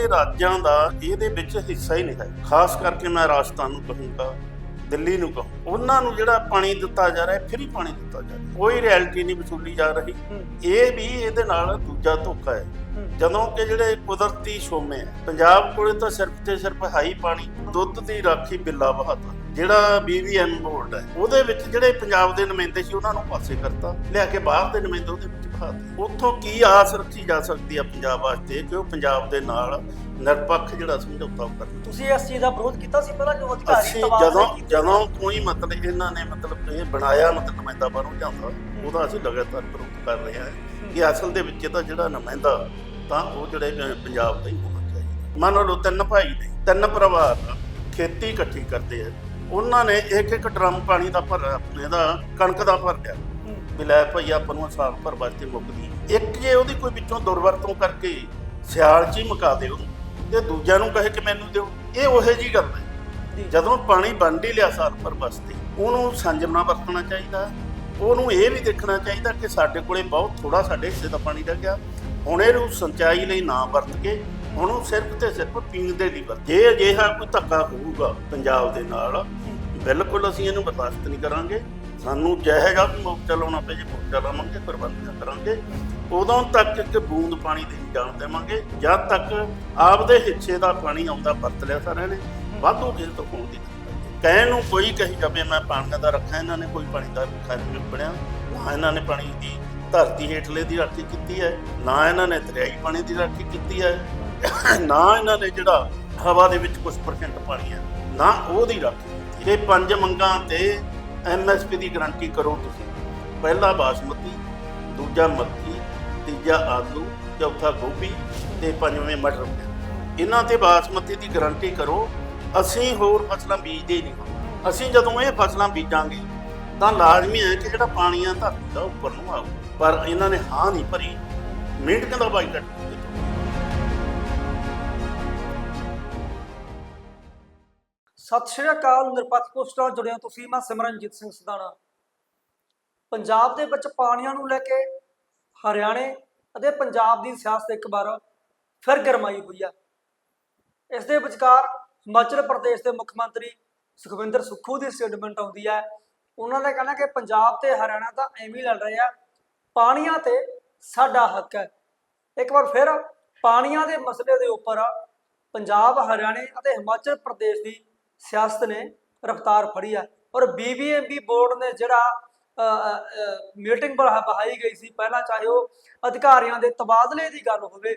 ਦੂਜੇ ਰਾਜਾਂ ਦਾ ਇਹਦੇ ਵਿੱਚ ਹਿੱਸਾ ਹੀ ਨਹੀਂ ਹੈ। ਖਾਸ ਕਰਕੇ ਮੈਂ ਰਾਜਸਥਾਨ ਨੂੰ ਕਹੂੰਗਾ ਦਿੱਲੀ ਨੂੰ ਕਹੂੰ। ਉਹਨਾਂ ਨੂੰ ਜਿਹੜਾ ਪਾਣੀ ਦਿੱਤਾ ਜਾ ਰਿਹਾ ਫ੍ਰੀ ਪਾਣੀ ਦਿੱਤਾ ਜਾ ਰਿਹਾ। ਕੋਈ ਰਿਐਲਿਟੀ ਨਹੀਂ ਵਸੂਲੀ ਜਾ ਰਹੀ। ਇਹ ਵੀ ਇਹਦੇ ਨਾਲ ਦੂਜਾ ਧੋਖਾ ਹੈ। ਜਦੋਂ ਕਿ ਜਿਹੜੇ ਕੁਦਰਤੀ ਸੋਮੇ ਹੈ ਪੰਜਾਬ ਕੋਲੇ ਤਾਂ ਸਿਰਫ ਤੇ ਸਿਰਫ ਹਾਈ ਪਾਣੀ ਦੁੱਧ ਦੀ ਰਾਖੀ ਬਿੱਲਾ ਬਹਾਤਾ ਜਿਹੜਾ ਬੀਵੀਐਨ ਬੋਰਡ ਹੈ ਉਹਦੇ ਵਿੱਚ ਜਿਹੜੇ ਪੰਜਾਬ ਦੇ ਨੁਮਾਇੰਦੇ ਸੀ ਉਹਨਾਂ ਨੂੰ ਪਾਸੇ ਕਰਤਾ ਲਿਆ ਕੇ ਬਾਹਰ ਦੇ ਨੁਮਾਇੰਦੇ ਉਹਦੇ ਵਿੱਚ ਬਹਾਤੇ ਉੱਥੋਂ ਕੀ ਆਸ ਰੱਖੀ ਜਾ ਸਕਦੀ ਹੈ ਪੰਜਾਬ ਵਾਸਤੇ ਕਿ ਉਹ ਪੰਜਾਬ ਦੇ ਨਾਲ ਨਿਰਪੱਖ ਜਿਹੜਾ ਸਮਝੌਤਾ ਕਰਨ ਤੁਸੀਂ ਇਸ ਚੀਜ਼ ਦਾ ਵਿਰੋਧ ਕੀਤਾ ਸੀ ਪਹਿਲਾਂ ਜੋ ਅਧਿਕਾਰੀ ਜਦੋਂ ਜਦੋਂ ਕੋਈ ਮਤਲਬ ਇਹਨਾਂ ਨੇ ਮਤਲਬ ਇਹ ਬਣਾਇਆ ਮਤਲਬ ਨੁਮਾਇੰਦਾ ਬਾਹਰੋਂ ਜਾਂਦਾ ਉਹਦਾ ਅਸੀਂ ਲਗਾਤਾਰ ਵਿਰੋਧ ਕਰ ਰਹੇ ਹਾਂ। ਕਿ ਅਸਲ ਦੇ ਵਿੱਚ ਇਹਦਾ ਜਿਹੜਾ ਨੁਮਾਇੰਦਾ ਤਾਂ ਉਹ ਜਿਹੜੇ ਪੰਜਾਬ ਦਾ ਹੀ ਹੋਣਾ ਚਾਹੀਦਾ। ਮੰਨ ਲਓ ਤਿੰਨ ਭਾਈ ਨੇ ਤਿੰਨ ਪਰਿਵਾਰ ਖੇਤੀ ਇਕੱਠੀ ਕਰਦੇ ਆ। ਉਹਨਾਂ ਨੇ ਇੱਕ ਇੱਕ ਡਰਮ ਪਾਣੀ ਦਾ ਭਰ ਆਪਣੇ ਦਾ ਕਣਕ ਦਾ ਭਰ ਲਿਆ। ਵੀ ਲੈ ਭਾਈ ਆਪਾਂ ਨੂੰ ਸਾਲ ਭਰ ਵਾਸਤੇ ਮੁੱਕਦੀ। ਇੱਕ ਜੇ ਉਹਦੀ ਕੋਈ ਵਿੱਚੋਂ ਦੁਰਵਰਤੋਂ ਕਰਕੇ ਸਿਆਲ 'ਚ ਹੀ ਮੁਕਾ ਦਿਓ ਤੇ ਦੂਜਿਆਂ ਨੂੰ ਕਹੇ ਕਿ ਮੈਨੂੰ ਦਿਓ। ਇਹ ਉਹੇ ਜੀ ਗੱਲ ਹੈ। ਜਦੋਂ ਪਾਣੀ ਵੰਡ ਹੀ ਲਿਆ ਸਾਲ ਭਰ ਵਾਸਤੇ ਉਹਨੂੰ ਸੰਜਮ ਨਾਲ ਵਰਤਣਾ ਚਾਹੀਦਾ। ਉਹਨੂੰ ਇਹ ਵੀ ਦੇਖਣਾ ਚਾਹੀਦਾ ਕਿ ਸਾਡੇ ਕੋਲੇ ਬਹੁਤ ਥੋੜਾ ਸਾਡੇ ਹਿੱਸੇ ਦਾ ਪਾਣੀ ਰਹਿ ਗਿਆ। ਹੁਣ ਇਹਨੂੰ ਸਿੰਚਾਈ ਲਈ ਨਾ ਵਰਤ ਕੇ ਉਹਨੂੰ ਸਿਰਫ ਤੇ ਸਿਰਫ ਪੀਣ ਦੇ ਲਈ ਵਰਤ। ਜੇ ਅਜਿਹਾ ਕੋਈ ਧੱਕਾ ਹੋਊਗਾ ਪੰਜਾਬ ਦੇ ਨਾਲ, ਬਿਲਕੁਲ ਅਸੀਂ ਇਹਨੂੰ ਬਰਦਾਸ਼ਤ ਨਹੀਂ ਕਰਾਂਗੇ। ਸਾਨੂੰ ਚਾਹੇਗਾ ਵੀ ਮੋਰਚਾ ਲਾਉਣਾ ਪਏ, ਜੇ ਮੋਰਚਾ ਲਾਵਾਂਗੇ ਪ੍ਰਬੰਧ ਕਰਾਂਗੇ। ਉਦੋਂ ਤੱਕ ਕਿ ਬੂੰਦ ਪਾਣੀ ਦੀ ਨਹੀਂ ਜਾਣ ਦੇਵਾਂਗੇ। ਜਦ ਤੱਕ ਆਪਦੇ ਹਿੱਸੇ ਦਾ ਪਾਣੀ ਆਉਂਦਾ, ਵਰਤ ਲਿਆ ਸਾਰਿਆਂ ਨੇ, ਵਾਧੂ ਕਿਸੇ ਤੋਂ ਹੋਣ ਦੀ ਨਹੀਂ। ਕਹਿਣ ਨੂੰ ਕੋਈ ਕਹੀ ਜਾਵੇ, ਮੈਂ ਪਾਣੀ ਦਾ ਰੱਖਿਆ ਇਹਨਾਂ ਨੇ ਕੋਈ ਪਾਣੀ ਦਾ ਰੱਖਾ ਨਹੀਂ ਬਣਿਆ। ਨਾ ਇਹਨਾਂ ਨੇ ਪਾਣੀ ਦੀ ਧਰਤੀ ਹੇਠਲੇ ਦੀ ਰਾਖੀ ਕੀਤੀ ਹੈ, ਨਾ ਇਹਨਾਂ ਨੇ ਦਰਿਆਈ ਪਾਣੀ ਦੀ ਰਾਖੀ ਕੀਤੀ ਹੈ। ਨਾ ਇਹਨਾਂ ਨੇ ਜਿਹੜਾ ਹਵਾ ਦੇ ਵਿੱਚ ਕੁਝ ਪਰਸੈਂਟ ਪਾਣੀ ਹੈ, ਨਾ ਉਹਦੀ ਰਾਖੀ ਇਹ ਪੰਜ ਮੰਗਾਂ ਤੇ ਐਮਐਸਪੀ ਦੀ ਗਾਰੰਟੀ ਕਰੋ ਤੁਸੀਂ। ਪਹਿਲਾ ਬਾਸਮਤੀ, ਦੂਜਾ ਮੱਕੀ, ਤੀਜਾ ਆਲੂ, ਚੌਥਾ ਗੋਭੀ ਤੇ ਪੰਜਵੇਂ ਮਟਰ। ਇਹਨਾਂ ਤੇ ਬਾਸਮਤੀ ਦੀ ਗਾਰੰਟੀ ਕਰੋ, ਅਸੀਂ ਹੋਰ ਫਸਲਾਂ ਬੀਜਦੇ ਹੀ। ਨਹੀਂ ਅਸੀਂ ਜਦੋਂ ਇਹ ਫਸਲਾਂ ਬੀਜਾਂਗੇ, ਤਾਂ ਲਾਜ਼ਮੀ ਹੈ ਕਿ ਜਿਹੜਾ ਪਾਣੀ ਆ ਧਰਤੀ ਦਾ ਉੱਪਰ ਨੂੰ ਆਊ। ਪਰ ਇਹਨਾਂ ਨੇ ਹਾਂ ਨਹੀਂ ਭਰੀ। ਮਿੰਟ ਦਾ ਬਾਈਕਾਟ ਸਤਿ ਸ਼੍ਰੀ ਅਕਾਲ ਨਿਰਪੱਖ ਪੋਸਟ ਨਾਲ ਜੁੜਿਆ ਤੁਸੀਂ, ਮੈਂ ਸਿਮਰਨਜੀਤ ਸਿੰਘ ਸਦਾਣਾ। ਪੰਜਾਬ ਦੇ ਵਿੱਚ ਪਾਣੀਆਂ ਨੂੰ ਲੈ ਕੇ ਹਰਿਆਣੇ ਅਤੇ ਪੰਜਾਬ ਦੀ ਸਿਆਸਤ ਇੱਕ ਵਾਰ ਫਿਰ ਗਰਮਾਈ ਹੋਈ ਆ। ਇਸ ਦੇ ਵਿਚਕਾਰ ਹਿਮਾਚਲ ਪ੍ਰਦੇਸ਼ ਦੇ ਮੁੱਖ ਮੰਤਰੀ ਸੁਖਵਿੰਦਰ ਸੁੱਖੂ ਦੀ ਸਟੇਟਮੈਂਟ ਆਉਂਦੀ ਹੈ। ਉਹਨਾਂ ਦਾ ਕਹਿਣਾ ਕਿ ਪੰਜਾਬ ਤੇ ਹਰਿਆਣਾ ਤਾਂ ਐਵੇਂ ਹੀ ਲੜ ਰਹੇ ਆ। ਪਾਣੀਆਂ ਤੇ ਸਾਡਾ ਹੱਕ ਹੈ। ਇੱਕ ਵਾਰ ਫਿਰ ਪਾਣੀਆਂ ਦੇ ਮਸਲੇ ਦੇ ਉੱਪਰ ਪੰਜਾਬ, ਹਰਿਆਣੇ ਅਤੇ ਹਿਮਾਚਲ ਪ੍ਰਦੇਸ਼ ਦੀ ਸਿਆਸਤ ਨੇ ਰਫਤਾਰ ਫੜੀ ਹੈ ਔਰ ਬੀਬੀਐਮਬੀ ਬੋਰਡ ਨੇ ਜਿਹੜਾ ਮੀਟਿੰਗ ਬਹਾਈ ਗਈ ਸੀ ਪਹਿਲਾਂ ਚਾਹੇ ਉਹ ਅਧਿਕਾਰੀਆਂ ਦੇ ਤਬਾਦਲੇ ਦੀ ਗੱਲ ਹੋਵੇ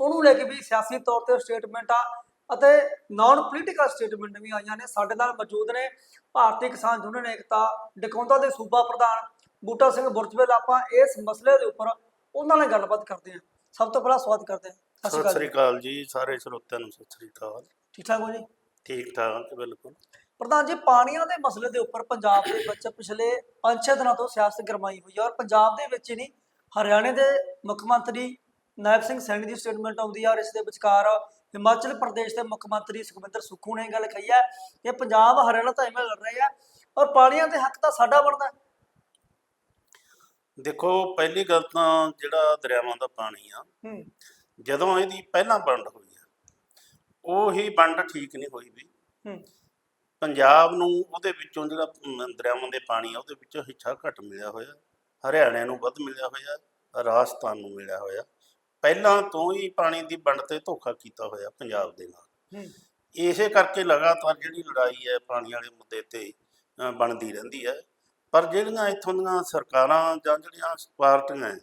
ਉਹਨੂੰ ਲੈ ਕੇ ਵੀ ਸਿਆਸੀ ਤੌਰ ਤੇ ਸਟੇਟਮੈਂਟਾਂ ਅਤੇ ਨਾਨ ਪੋਲੀਟੀਕਲ ਸਟੇਟਮੈਂਟ ਵੀ ਆਈਆਂ ਨੇ। ਸਾਡੇ ਨਾਲ ਮੌਜੂਦ ਨੇ ਭਾਰਤੀ ਕਿਸਾਨ ਯੂਨੀਅਨ ਏਕਤਾ ਡਕੌਂਦਾ ਦੇ ਸੂਬਾ ਪ੍ਰਧਾਨ ਬੂਟਾ ਸਿੰਘ ਬੁਰਜਵੇਲ। ਆਪਾਂ ਇਸ ਮਸਲੇ ਦੇ ਉੱਪਰ ਉਹਨਾਂ ਨਾਲ ਗੱਲਬਾਤ ਕਰਦੇ ਹਾਂ। ਸਭ ਤੋਂ ਪਹਿਲਾਂ ਸਵਾਗਤ ਕਰਦੇ ਹਾਂ। ਸਤਿ ਸ੍ਰੀ ਅਕਾਲ ਜੀ ਸਾਰੇ ਸਰੋਤਿਆਂ ਨੂੰ ਸਤਿ ਸ੍ਰੀ ਅਕਾਲ। ਠੀਕ ਠਾਕ ਹੋ ਜੀ? ਠੀਕ ਠਾਕ ਬਿਲਕੁਲ ਪ੍ਰਧਾਨ ਜੀ ਪਾਣੀਆਂ ਦੇ ਮਸਲੇ ਦੇ ਉੱਪਰ ਪੰਜਾਬ ਦੇ ਵਿੱਚ ਪਿਛਲੇ 5-6 ਦਿਨਾਂ ਤੋਂ ਸਿਆਸਤ ਗਰਮਾਈ ਹੋਈ ਹੈ ਔਰ ਪੰਜਾਬ ਦੇ ਵਿੱਚ ਹੀ ਨਹੀਂ ਹਰਿਆਣੇ ਦੇ ਮੁੱਖ ਮੰਤਰੀ ਨਾਇਬ ਸਿੰਘ ਸੈਣੀ ਦੀ ਸਟੇਟਮੈਂਟ ਆਉਂਦੀ ਹੈ ਔਰ ਇਸ ਦੇ ਵਿਚਕਾਰ ਹਿਮਾਚਲ ਪ੍ਰਦੇਸ਼ ਦੇ ਮੁੱਖ ਮੰਤਰੀ ਸੁਖਵਿੰਦਰ ਸੁੱਖੂ ਨੇ ਇਹ ਗੱਲ ਕਹੀ ਹੈ ਕਿ ਪੰਜਾਬ ਹਰਿਆਣਾ ਤਾਂ ਐਵੇਂ ਲੜ ਰਹੇ ਆ ਔਰ ਪਾਣੀਆਂ ਦੇ ਹੱਕ ਤਾਂ ਸਾਡਾ ਬਣਦਾ। ਦੇਖੋ ਪਹਿਲੀ ਗੱਲ ਤਾਂ ਜਿਹੜਾ ਦਰਿਆਵਾਂ ਦਾ ਪਾਣੀ ਆ ਜਦੋਂ ਇਹਦੀ ਪਹਿਲਾਂ ਵੰਡ ਹੋਈ ਉਹ ਵੰਡ ਠੀਕ ਨਹੀਂ ਹੋਈ ਵੀ। ਹੂੰ। ਪੰਜਾਬ ਨੂੰ ਉਹਦੇ ਵਿੱਚੋਂ ਜਿਹੜਾ ਅਮ, ਦਰਿਆਵਾਂ ਦੇ ਪਾਣੀ ਆ ਉਹਦੇ ਵਿੱਚੋਂ ਹਿੱਸਾ ਘੱਟ ਮਿਲਿਆ ਹੋਇਆ। ਹਰਿਆਣੇ ਨੂੰ ਵੱਧ ਮਿਲਿਆ ਹੋਇਆ ਰਾਜਸਥਾਨ ਨੂੰ ਮਿਲਿਆ ਹੋਇਆ। ਪਹਿਲਾਂ ਤੋਂ ਹੀ ਪਾਣੀ ਦੀ ਵੰਡ ਤੇ ਧੋਖਾ ਕੀਤਾ ਹੋਇਆ ਪੰਜਾਬ ਦੇ ਨਾਲ। ਹੂੰ। ਇਸੇ ਕਰਕੇ ਲਗਾਤਾਰ ਜਿਹੜੀ ਲੜਾਈ ਹੈ ਪਾਣੀ ਵਾਲੇ ਮੁੱਦੇ ਤੇ ਅ, ਬਣਦੀ ਰਹਿੰਦੀ ਹੈ। ਪਰ ਜਿਹੜੀਆਂ ਇੱਥੋਂ ਦੀਆਂ ਸਰਕਾਰਾਂ ਜਾਂ ਜਿਹੜੀਆਂ ਪਾਰਟੀਆਂ ਹੈ,